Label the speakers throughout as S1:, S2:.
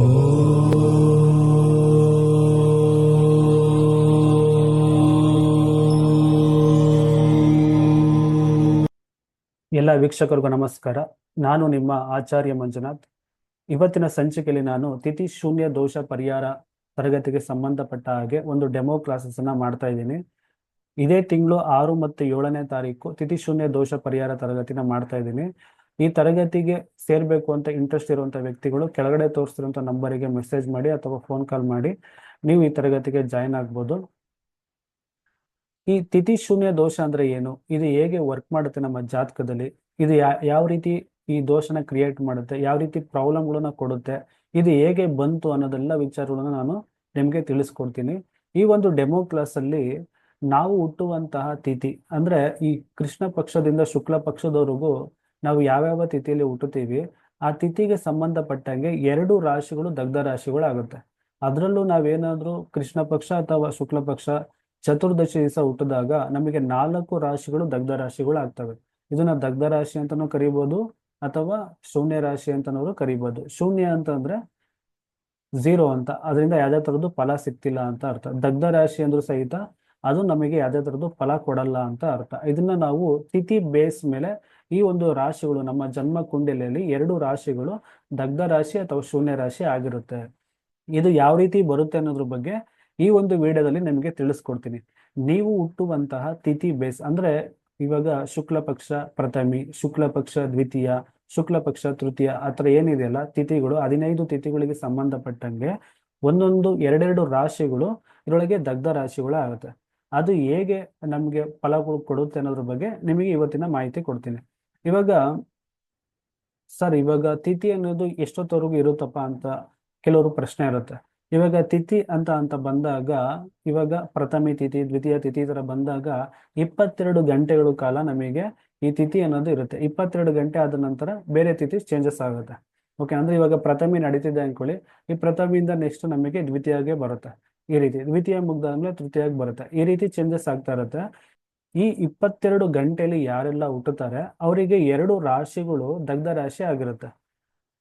S1: ಎಲ್ಲ ವೀಕ್ಷಕರಿಗೂ ನಮಸ್ಕಾರ. ನಾನು ನಿಮ್ಮ ಆಚಾರ್ಯ ಮಂಜುನಾಥ್. ಇವತ್ತಿನ ಸಂಚಿಕೆಯಲ್ಲಿ ನಾನು ತಿಥಿ ಶೂನ್ಯ ದೋಷ ಪರಿಹಾರ ತರಗತಿಗೆ ಸಂಬಂಧಪಟ್ಟ ಹಾಗೆ ಒಂದು ಡೆಮೋ ಕ್ಲಾಸಸ್ ಅನ್ನ ಮಾಡ್ತಾ ಇದ್ದೀನಿ. ಇದೇ ತಿಂಗಳು ಆರು ಮತ್ತು ಏಳನೇ ತಾರೀಕು ತಿಥಿ ಶೂನ್ಯ ದೋಷ ಪರಿಹಾರ ತರಗತಿನ ಮಾಡ್ತಾ ಇದ್ದೀನಿ. ಈ ತರಗತಿಗೆ ಸೇರ್ಬೇಕು ಅಂತ ಇಂಟ್ರೆಸ್ಟ್ ಇರುವಂತ ವ್ಯಕ್ತಿಗಳು ಕೆಳಗಡೆ ನಂಬರ್ ನಂಬರಿಗೆ ಮೆಸೇಜ್ ಮಾಡಿ ಅಥವಾ ಫೋನ್ ಕಾಲ್ ಮಾಡಿ ನೀವು ಈ ತರಗತಿಗೆ ಜಾಯಿನ್ ಆಗ್ಬೋದು. ಈ ತಿಥಿ ಶೂನ್ಯ ದೋಷ ಅಂದ್ರೆ ಏನು? ಇದು ಹೇಗೆ ವರ್ಕ್ ಮಾಡುತ್ತೆ ನಮ್ಮ ಜಾತಕದಲ್ಲಿ? ಇದು ಯಾವ ರೀತಿ ಈ ದೋಷನ ಕ್ರಿಯೇಟ್ ಮಾಡುತ್ತೆ? ಯಾವ ರೀತಿ ಪ್ರಾಬ್ಲಮ್ಗಳನ್ನ ಕೊಡುತ್ತೆ? ಇದು ಹೇಗೆ ಬಂತು ಅನ್ನೋದೆಲ್ಲ ವಿಚಾರಗಳನ್ನ ನಾನು ನಿಮಗೆ ತಿಳಿಸ್ಕೊಡ್ತೀನಿ. ಈ ಒಂದು ಡೆಮೋ ಕ್ಲಾಸ್ ಅಲ್ಲಿ ನಾವು ಹುಟ್ಟುವಂತಹ ತಿಥಿ ಅಂದ್ರೆ ಈ ಕೃಷ್ಣ ಪಕ್ಷದಿಂದ ಶುಕ್ಲ ಪಕ್ಷದವರೆಗೂ ನಾವು ಯಾವ್ಯಾವ ತಿಥಿಯಲ್ಲಿ ಹುಟ್ಟುತ್ತೀವಿ, ಆ ತಿಥಿಗೆ ಸಂಬಂಧಪಟ್ಟಂಗೆ ಎರಡು ರಾಶಿಗಳು ದಗ್ಧ ರಾಶಿಗಳು ಆಗುತ್ತೆ ಅದರಲ್ಲೂ ನಾವೇನಾದ್ರೂ ಕೃಷ್ಣ ಪಕ್ಷ ಅಥವಾ ಶುಕ್ಲ ಪಕ್ಷ ಚತುರ್ದಶಿ ದಿವಸ ಹುಟ್ಟಿದಾಗ ನಮಗೆ ನಾಲ್ಕು ರಾಶಿಗಳು ದಗ್ಧ ರಾಶಿಗಳು ಆಗ್ತವೆ ಇದನ್ನ ದಗ್ಧ ರಾಶಿ ಅಂತಾನೂ ಕರಿಬಹುದು ಅಥವಾ ಶೂನ್ಯ ರಾಶಿ ಅಂತನವರು ಕರಿಬಹುದು ಶೂನ್ಯ ಅಂತಂದ್ರೆ ಝೀರೋ ಅಂತ, ಅದರಿಂದ ಯಾವ್ದೇ ತರದ್ದು ಫಲ ಸಿಕ್ತಿಲ್ಲ ಅಂತ ಅರ್ಥ. ದಗ್ಧ ರಾಶಿ ಅಂದ್ರೂ ಸಹಿತ ಅದು ನಮಗೆ ಯಾವ್ದೇ ತರದ್ದು ಫಲ ಕೊಡಲ್ಲ ಅಂತ ಅರ್ಥ. ಇದನ್ನ ನಾವು ತಿಥಿ ಬೇಸ್ ಮೇಲೆ ಈ ಒಂದು ರಾಶಿಗಳು ನಮ್ಮ ಜನ್ಮ ಕುಂಡಲಿಯಲ್ಲಿ ಎರಡು ರಾಶಿಗಳು ದಗ್ಧ ರಾಶಿ ಅಥವಾ ಶೂನ್ಯ ರಾಶಿ ಆಗಿರುತ್ತೆ. ಇದು ಯಾವ ರೀತಿ ಬರುತ್ತೆ ಅನ್ನೋದ್ರ ಬಗ್ಗೆ ಈ ಒಂದು ವಿಡಿಯೋದಲ್ಲಿ ನಿಮಗೆ ತಿಳಿಸ್ಕೊಡ್ತೀನಿ. ನೀವು ಹುಟ್ಟುವಂತಹ ತಿಥಿ ಬೇಸ್ ಅಂದ್ರೆ ಇವಾಗ ಶುಕ್ಲ ಪಕ್ಷ ಪ್ರಥಮಿ, ಶುಕ್ಲ ಪಕ್ಷ ದ್ವಿತೀಯ, ಶುಕ್ಲ ಪಕ್ಷ ತೃತೀಯ ಆತರ ಏನಿದೆಯಲ್ಲ ತಿಥಿಗಳು ಹದಿನೈದು ತಿಥಿಗಳಿಗೆ ಸಂಬಂಧಪಟ್ಟಂಗೆ ಒಂದೊಂದು ಎರಡೆರಡು ರಾಶಿಗಳು ಇದರೊಳಗೆ ದಗ್ಧ ರಾಶಿಗಳು ಆಗುತ್ತೆ. ಅದು ಹೇಗೆ ನಮಗೆ ಫಲಗಳು ಕೊಡುತ್ತೆ ಅನ್ನೋದ್ರ ಬಗ್ಗೆ ನಿಮಗೆ ಇವತ್ತಿನ ಮಾಹಿತಿ ಕೊಡ್ತೀನಿ. ಇವಾಗ, ಸರ್, ಇವಾಗ ತಿಥಿ ಅನ್ನೋದು ಎಷ್ಟೊತ್ತವರೆಗೂ ಇರುತ್ತಪ್ಪ ಅಂತ ಕೆಲವರು ಪ್ರಶ್ನೆ ಇರುತ್ತೆ. ಇವಾಗ ತಿಥಿ ಅಂತ ಅಂತ ಬಂದಾಗ, ಇವಾಗ ಪ್ರಥಮ ತಿಥಿ, ದ್ವಿತೀಯ ತಿಥಿ ತರ ಬಂದಾಗ ಇಪ್ಪತ್ತೆರಡು ಗಂಟೆಗಳ ಕಾಲ ನಮಗೆ ಈ ತಿಥಿ ಅನ್ನೋದು ಇರುತ್ತೆ. ಇಪ್ಪತ್ತೆರಡು ಗಂಟೆ ಆದ ನಂತರ ಬೇರೆ ತಿಥಿ ಚೇಂಜಸ್ ಆಗುತ್ತೆ. ಓಕೆ ಅಂದ್ರೆ ಇವಾಗ ಪ್ರಥಮಿ ನಡೀತಿದೆ ಅನ್ಕೊಳ್ಳಿ ಈ ಪ್ರಥಮಿಯಿಂದ ನೆಕ್ಸ್ಟ್ ನಮಗೆ ದ್ವಿತೀಯಗೆ ಬರುತ್ತೆ. ಈ ರೀತಿ, ದ್ವಿತೀಯ ಮುಗ್ದಾದ್ಮೇಲೆ ತೃತೀಯಕ್ಕೆ ಬರುತ್ತೆ. ಈ ರೀತಿ ಚೇಂಜಸ್ ಆಗ್ತಾ ಇರುತ್ತೆ. ಈ ಇಪ್ಪತ್ತೆರಡು ಗಂಟೆಯಲ್ಲಿ ಯಾರೆಲ್ಲ ಹುಟ್ಟುತ್ತಾರೆ, ಅವರಿಗೆ ಎರಡು ರಾಶಿಗಳು ದಗ್ಧ ರಾಶಿ ಆಗಿರುತ್ತೆ.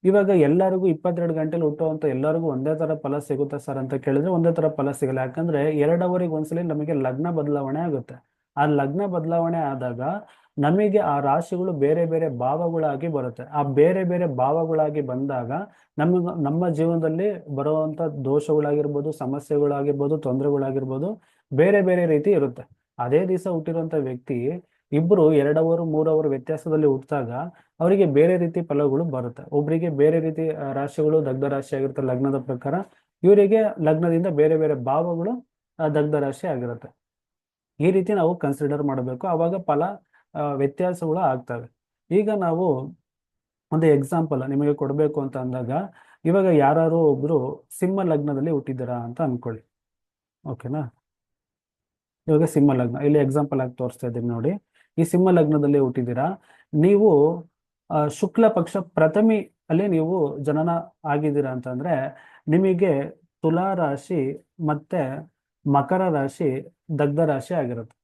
S1: ಇವಾಗ ಎಲ್ಲರಿಗೂ ಇಪ್ಪತ್ತೆರಡು ಗಂಟೆಲಿ ಹುಟ್ಟುವಂತ ಎಲ್ಲರಿಗೂ ಒಂದೇ ತರ ಫಲ ಸಿಗುತ್ತೆ ಸರ್ ಅಂತ ಕೇಳಿದ್ರೆ ಒಂದೇ ತರ ಫಲ ಸಿಗಲ್ಲ. ಯಾಕಂದ್ರೆ ಎರಡವರಿಗೆ ಒಂದ್ಸಲಿ ನಮಗೆ ಲಗ್ನ ಬದಲಾವಣೆ ಆಗುತ್ತೆ. ಆ ಲಗ್ನ ಬದಲಾವಣೆ ಆದಾಗ ನಮಗೆ ಆ ರಾಶಿಗಳು ಬೇರೆ ಬೇರೆ ಭಾವಗಳಾಗಿ ಬರುತ್ತೆ. ಆ ಬೇರೆ ಬೇರೆ ಭಾವಗಳಾಗಿ ಬಂದಾಗ ನಮ್ಮ ನಮ್ಮ ಜೀವನದಲ್ಲಿ ಬರುವಂತ ದೋಷಗಳಾಗಿರ್ಬೋದು, ಸಮಸ್ಯೆಗಳಾಗಿರ್ಬೋದು, ತೊಂದರೆಗಳಾಗಿರ್ಬೋದು ಬೇರೆ ಬೇರೆ ರೀತಿ ಇರುತ್ತೆ. ಅದೇ ದಿವಸ ಹುಟ್ಟಿರುವಂತ ವ್ಯಕ್ತಿ ಇಬ್ರು ಎರಡವರು, ಮೂರವರು ವ್ಯತ್ಯಾಸದಲ್ಲಿ ಹುಟ್ಟಿದಾಗ ಅವರಿಗೆ ಬೇರೆ ರೀತಿ ಫಲಗಳು ಬರುತ್ತೆ. ಒಬ್ಬರಿಗೆ ಬೇರೆ ರೀತಿ ರಾಶಿಗಳು ದಗ್ಧ ರಾಶಿ ಆಗಿರುತ್ತೆ ಲಗ್ನದ ಪ್ರಕಾರ. ಇವರಿಗೆ ಲಗ್ನದಿಂದ ಬೇರೆ ಬೇರೆ ಭಾವಗಳು ದಗ್ಧ ರಾಶಿ ಆಗಿರುತ್ತೆ. ಈ ರೀತಿ ನಾವು ಕನ್ಸಿಡರ್ ಮಾಡಬೇಕು. ಅವಾಗ ಫಲ ವ್ಯತ್ಯಾಸಗಳು ಆಗ್ತವೆ. ಈಗ ನಾವು ಒಂದು ಎಕ್ಸಾಂಪಲ್ ನಿಮಗೆ ಕೊಡಬೇಕು ಅಂತ ಅಂದಾಗ, ಇವಾಗ ಯಾರು ಒಬ್ರು ಸಿಂಹ ಲಗ್ನದಲ್ಲಿ ಹುಟ್ಟಿದ್ದೀರಾ ಅಂತ ಅನ್ಕೊಳ್ಳಿ. ಓಕೆನಾ ಇವಾಗ ಸಿಂಹ ಲಗ್ನ. ಇಲ್ಲಿ ಎಕ್ಸಾಂಪಲ್ ಆಗಿ ತೋರಿಸ್ತಾ ಇದ್ದೀನಿ ನೋಡಿ. ಈ ಸಿಂಹ ಲಗ್ನದಲ್ಲಿ ಹುಟ್ಟಿದ್ದೀರಾ? ನೀವು ಶುಕ್ಲ ಪಕ್ಷ ಪ್ರಥಮಿ ಅಲ್ಲಿ ನೀವು ಜನನ ಆಗಿದ್ದೀರಾ ಅಂತಂದ್ರೆ ನಿಮಗೆ ತುಲಾ ರಾಶಿ ಮತ್ತೆ ಮಕರ ರಾಶಿ ದಗ್ಧ ರಾಶಿ ಆಗಿರುತ್ತೆ.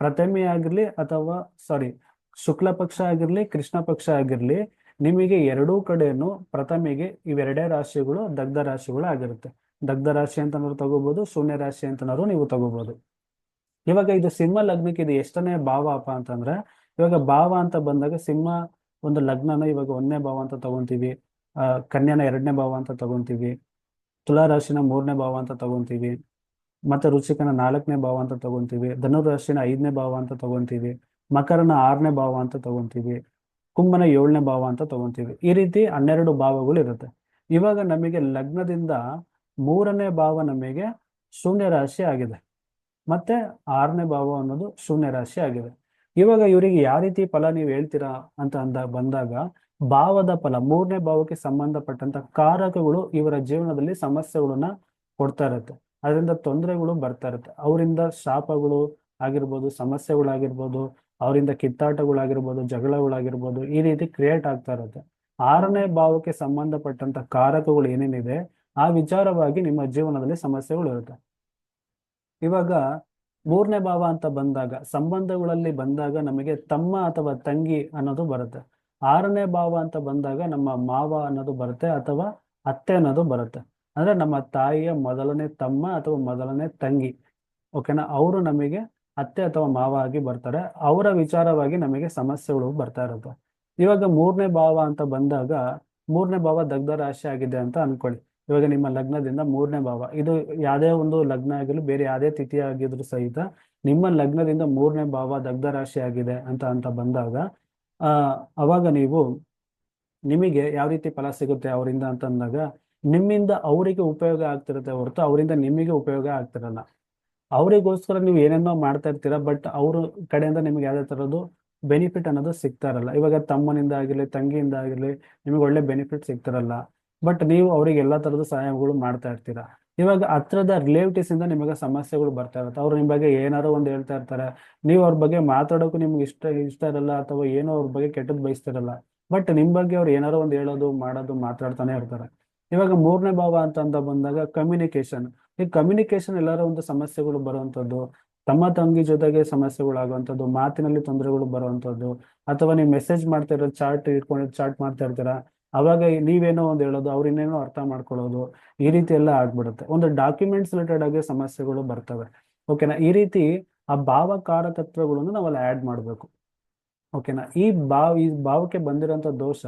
S1: ಪ್ರಥಮಿ ಆಗಿರ್ಲಿ ಅಥವಾ ಸಾರಿ ಶುಕ್ಲ ಪಕ್ಷ ಆಗಿರ್ಲಿ, ಕೃಷ್ಣ ಪಕ್ಷ ಆಗಿರ್ಲಿ, ನಿಮಗೆ ಎರಡೂ ಕಡೆಯನ್ನು ಪ್ರಥಮಿಗೆ ಇವೆರಡೇ ರಾಶಿಗಳು ದಗ್ಧ ರಾಶಿಗಳು ಆಗಿರುತ್ತೆ. ದಗ್ಧ ರಾಶಿ ಅಂತನಾದ್ರು ತಗೋಬಹುದು ಶೂನ್ಯ ರಾಶಿ ಅಂತನಾದ್ರು ನೀವು ತಗೋಬಹುದು ಇವಾಗ ಇದು ಸಿಂಹ ಲಗ್ನಕ್ಕೆ ಇದು ಎಷ್ಟನೇ ಭಾವ ಅಪ್ಪ ಅಂತಂದ್ರೆ, ಇವಾಗ ಭಾವ ಅಂತ ಬಂದಾಗ ಸಿಂಹ ಒಂದು ಲಗ್ನನ ಇವಾಗ ಒಂದನೇ ಭಾವ ಅಂತ ತಗೊಂತೀವಿ, ಆ, ಕನ್ಯಾನ ಎರಡನೇ ಭಾವ ಅಂತ ತಗೊಂತೀವಿ, ತುಲಾ ರಾಶಿನ ಮೂರನೇ ಭಾವ ಅಂತ ತಗೊಂತೀವಿ, ಮತ್ತೆ ರುಚಿಕನ ನಾಲ್ಕನೇ ಭಾವ ಅಂತ ತಗೊಂತೀವಿ ಧನುರಾಶಿನ ಐದನೇ ಭಾವ ಅಂತ ತಗೊಂತೀವಿ, ಮಕರನ ಆರನೇ ಭಾವ ಅಂತ ತಗೊಂತೀವಿ, ಕುಂಭನ ಏಳನೇ ಭಾವ ಅಂತ ತಗೊಂತೀವಿ. ಈ ರೀತಿ ಹನ್ನೆರಡು ಭಾವಗಳು ಇರುತ್ತೆ. ಇವಾಗ ನಮಗೆ ಲಗ್ನದಿಂದ ಮೂರನೇ ಭಾವ ನಮಗೆ ಶೂನ್ಯ ರಾಶಿ ಆಗಿದೆ. ಮತ್ತೆ ಆರನೇ ಭಾವ ಅನ್ನೋದು ಶೂನ್ಯ ರಾಶಿ ಆಗಿದೆ. ಇವಾಗ ಇವರಿಗೆ ಯಾವ ರೀತಿ ಫಲ ನೀವು ಹೇಳ್ತೀರಾ ಅಂತ ಅಂದ, ಬಂದಾಗ ಭಾವದ ಫಲ, ಮೂರನೇ ಭಾವಕ್ಕೆ ಸಂಬಂಧಪಟ್ಟಂತ ಕಾರಕಗಳು ಇವರ ಜೀವನದಲ್ಲಿ ಸಮಸ್ಯೆಗಳನ್ನ ಕೊಡ್ತಾ ಇರುತ್ತೆ. ಅದರಿಂದ ತೊಂದರೆಗಳು ಬರ್ತಾ ಇರುತ್ತೆ. ಅವರಿಂದ ಶಾಪಗಳು ಆಗಿರ್ಬೋದು, ಸಮಸ್ಯೆಗಳಾಗಿರ್ಬೋದು, ಅವರಿಂದ ಕಿತ್ತಾಟಗಳಾಗಿರ್ಬೋದು, ಜಗಳಗಳಾಗಿರ್ಬೋದು ಈ ರೀತಿ ಕ್ರಿಯೇಟ್ ಆಗ್ತಾ ಇರುತ್ತೆ. ಆರನೇ ಭಾವಕ್ಕೆ ಸಂಬಂಧಪಟ್ಟಂತ ಕಾರಕಗಳು ಏನೇನಿದೆ ಆ ವಿಚಾರವಾಗಿ ನಿಮ್ಮ ಜೀವನದಲ್ಲಿ ಸಮಸ್ಯೆಗಳು ಇರುತ್ತೆ. ಇವಾಗ ಮೂರನೇ ಭಾವ ಅಂತ ಬಂದಾಗ, ಸಂಬಂಧಗಳಲ್ಲಿ ಬಂದಾಗ ನಮಗೆ ತಮ್ಮ ಅಥವಾ ತಂಗಿ ಅನ್ನೋದು ಬರುತ್ತೆ. ಆರನೇ ಭಾವ ಅಂತ ಬಂದಾಗ ನಮ್ಮ ಮಾವ ಅನ್ನೋದು ಬರುತ್ತೆ ಅಥವಾ ಅತ್ತೆ ಅನ್ನೋದು ಬರುತ್ತೆ. ಅಂದ್ರೆ ನಮ್ಮ ತಾಯಿಯ ಮೊದಲನೇ ತಮ್ಮ ಅಥವಾ ಮೊದಲನೇ ತಂಗಿ, ಓಕೆನಾ? ಅವರು ನಮಗೆ ಅತ್ತೆ ಅಥವಾ ಮಾವ ಆಗಿ ಬರ್ತಾರೆ. ಅವರ ವಿಚಾರವಾಗಿ ನಮಗೆ ಸಮಸ್ಯೆಗಳು ಬರ್ತಾ ಇರುತ್ತೆ. ಇವಾಗ ಮೂರನೇ ಭಾವ ಅಂತ ಬಂದಾಗ, ಮೂರನೇ ಭಾವ ದಗ್ಧ ರಾಶಿ ಆಗಿದೆ ಅಂತ ಅನ್ಕೊಳ್ಳಿ. ಇವಾಗ ನಿಮ್ಮ ಲಗ್ನದಿಂದ ಮೂರನೇ ಭಾವ. ಇದು ಯಾವುದೇ ಒಂದು ಲಗ್ನ ಆಗಿರಲಿ, ಬೇರೆ ಯಾವುದೇ ತಿಥಿ ಆಗಿದ್ರು ಸಹಿತ ನಿಮ್ಮ ಲಗ್ನದಿಂದ ಮೂರನೇ ಭಾವ ದಗ್ಧ ರಾಶಿ ಆಗಿದೆ ಅಂತ ಅಂತ ಬಂದಾಗ, ಆ, ಅವಾಗ ನೀವು ನಿಮಗೆ ಯಾವ ರೀತಿ ಫಲ ಸಿಗುತ್ತೆ ಅವರಿಂದ ಅಂತ ಅಂದಾಗ, ನಿಮ್ಮಿಂದ ಅವರಿಗೆ ಉಪಯೋಗ ಆಗ್ತಿರುತ್ತೆ ಹೊರತು ಅವರಿಂದ ನಿಮಗೆ ಉಪಯೋಗ ಆಗ್ತಿರಲ್ಲ. ಅವರಿಗೋಸ್ಕರ ನೀವು ಏನೇನೋ ಮಾಡ್ತಾ ಇರ್ತೀರಾ, ಬಟ್ ಅವ್ರ ಕಡೆಯಿಂದ ನಿಮಗೆ ಯಾವುದೇ ತರದ್ದು ಬೆನಿಫಿಟ್ ಅನ್ನೋದು ಸಿಗ್ತಾ ಇರಲ್ಲ. ಇವಾಗ ತಮ್ಮನಿಂದ ಆಗಿರಲಿ, ತಂಗಿಯಿಂದ ಆಗಿರಲಿ, ನಿಮಗೆ ಒಳ್ಳೆ ಬೆನಿಫಿಟ್ ಸಿಗ್ತಿರಲ್ಲ. ಬಟ್ ನೀವು ಅವ್ರಿಗೆ ಎಲ್ಲ ಥರದ ಸಹಾಯಗಳು ಮಾಡ್ತಾ ಇರ್ತೀರಾ? ಇವಾಗ ಹತ್ರದ ರಿಲೇಟಿವ್ಸ್ ಇಂದ ನಿಮಗೆ ಸಮಸ್ಯೆಗಳು ಬರ್ತಾ ಇರುತ್ತೆ. ಅವ್ರು ನಿಮ್ಮ ಬಗ್ಗೆ ಏನಾರೋ ಒಂದು ಹೇಳ್ತಾ ಇರ್ತಾರೆ. ನೀವು ಅವ್ರ ಬಗ್ಗೆ ಮಾತಾಡೋಕ್ಕೂ ನಿಮ್ಗೆ ಇಷ್ಟ ಇಷ್ಟ ಇರಲ್ಲ ಅಥವಾ ಏನೋ ಅವ್ರ ಬಗ್ಗೆ ಕೆಟ್ಟದ್ದು ಬಯಸ್ತಿರಲ್ಲ. ಬಟ್ ನಿಮ್ಮ ಬಗ್ಗೆ ಅವ್ರು ಏನಾರೋ ಒಂದು ಹೇಳೋದು, ಮಾಡೋದು, ಮಾತಾಡ್ತಾನೆ ಇರ್ತಾರೆ. ಇವಾಗ ಮೂರನೇ ಭಾವ ಅಂತ ಅಂತ ಬಂದಾಗ ಕಮ್ಯುನಿಕೇಶನ್ ಈ ಕಮ್ಯುನಿಕೇಶನ್ ಎಲ್ಲಾರ ಒಂದು ಸಮಸ್ಯೆಗಳು ಬರುವಂಥದ್ದು, ತಮ್ಮ ತಂಗಿ ಜೊತೆಗೆ ಸಮಸ್ಯೆಗಳು ಆಗುವಂಥದ್ದು, ಮಾತಿನಲ್ಲಿ ತೊಂದರೆಗಳು ಬರುವಂಥದ್ದು, ಅಥವಾ ನೀವು ಮೆಸೇಜ್ ಮಾಡ್ತಾ ಇರೋ ಚಾರ್ಟ್ ಇಟ್ಕೊಂಡು ಚಾರ್ಟ್ ಮಾಡ್ತಾ ಇರ್ತೀರಾ? ಅವಾಗ ನೀವೇನೋ ಒಂದು ಹೇಳೋದು, ಅವ್ರು ಇನ್ನೇನೋ ಅರ್ಥ ಮಾಡ್ಕೊಳ್ಳೋದು, ಈ ರೀತಿ ಎಲ್ಲ ಆಗ್ಬಿಡುತ್ತೆ. ಒಂದು ಡಾಕ್ಯುಮೆಂಟ್ಸ್ ರಿಲೇಟೆಡ್ ಆಗಿ ಸಮಸ್ಯೆಗಳು ಬರ್ತವೆ. ಓಕೆನಾ ಈ ರೀತಿ ಆ ಭಾವಕಾರಕತ್ವಗಳನ್ನು ನಾವಲ್ಲಿ ಆ್ಯಡ್ ಮಾಡಬೇಕು. ಓಕೆನಾ ಈ ಭಾವ, ಈ ಭಾವಕ್ಕೆ ಬಂದಿರೋಂಥ ದೋಷ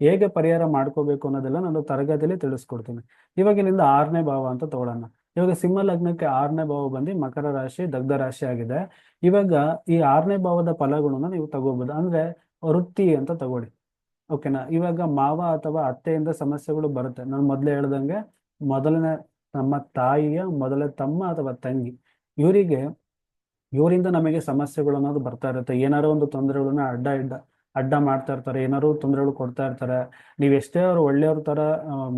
S1: ಹೇಗೆ ಪರಿಹಾರ ಮಾಡ್ಕೋಬೇಕು ಅನ್ನೋದೆಲ್ಲ ನಾನು ತರಗತಿಯಲ್ಲಿ ತಿಳಿಸ್ಕೊಡ್ತೀನಿ. ಇವಾಗ ಇಲ್ಲಿಂದ ಆರನೇ ಭಾವ ಅಂತ ತಗೊಳ್ಳೋಣ. ಇವಾಗ ಸಿಂಹ ಲಗ್ನಕ್ಕೆ ಆರನೇ ಭಾವ ಬಂದು ಮಕರ ರಾಶಿ, ದಗ್ಧ ರಾಶಿ ಆಗಿದೆ. ಇವಾಗ ಈ ಆರನೇ ಭಾವದ ಫಲಗಳನ್ನ ನೀವು ತಗೋಬಹುದು ಅಂದ್ರೆ ವೃತ್ತಿ ಅಂತ ತಗೊಳ್ಳಿ. ಓಕೆನಾ ಇವಾಗ ಮಾವ ಅಥವಾ ಅತ್ತೆಯಿಂದ ಸಮಸ್ಯೆಗಳು ಬರುತ್ತೆ. ನಾನು ಮೊದಲೇ ಹೇಳ್ದಂಗೆ ಮೊದಲನೇ ನಮ್ಮ ತಾಯಿಯ, ಮೊದಲ ತಮ್ಮ ಅಥವಾ ತಂಗಿ, ಇವರಿಗೆ ಇವರಿಂದ ನಮಗೆ ಸಮಸ್ಯೆಗಳು ಅನ್ನೋದು ಬರ್ತಾ ಇರುತ್ತೆ. ಏನಾರೋ ಒಂದು ತೊಂದರೆಗಳನ್ನ ಅಡ್ಡ ಇಡ್ಡ, ಅಡ್ಡ ಮಾಡ್ತಾ ಇರ್ತಾರೆ, ಏನಾದ್ರು ತೊಂದರೆಗಳು ಕೊಡ್ತಾ ಇರ್ತಾರೆ, ನೀವು ಎಷ್ಟೇ ಅವ್ರು ಒಳ್ಳೆಯವ್ರ ತರ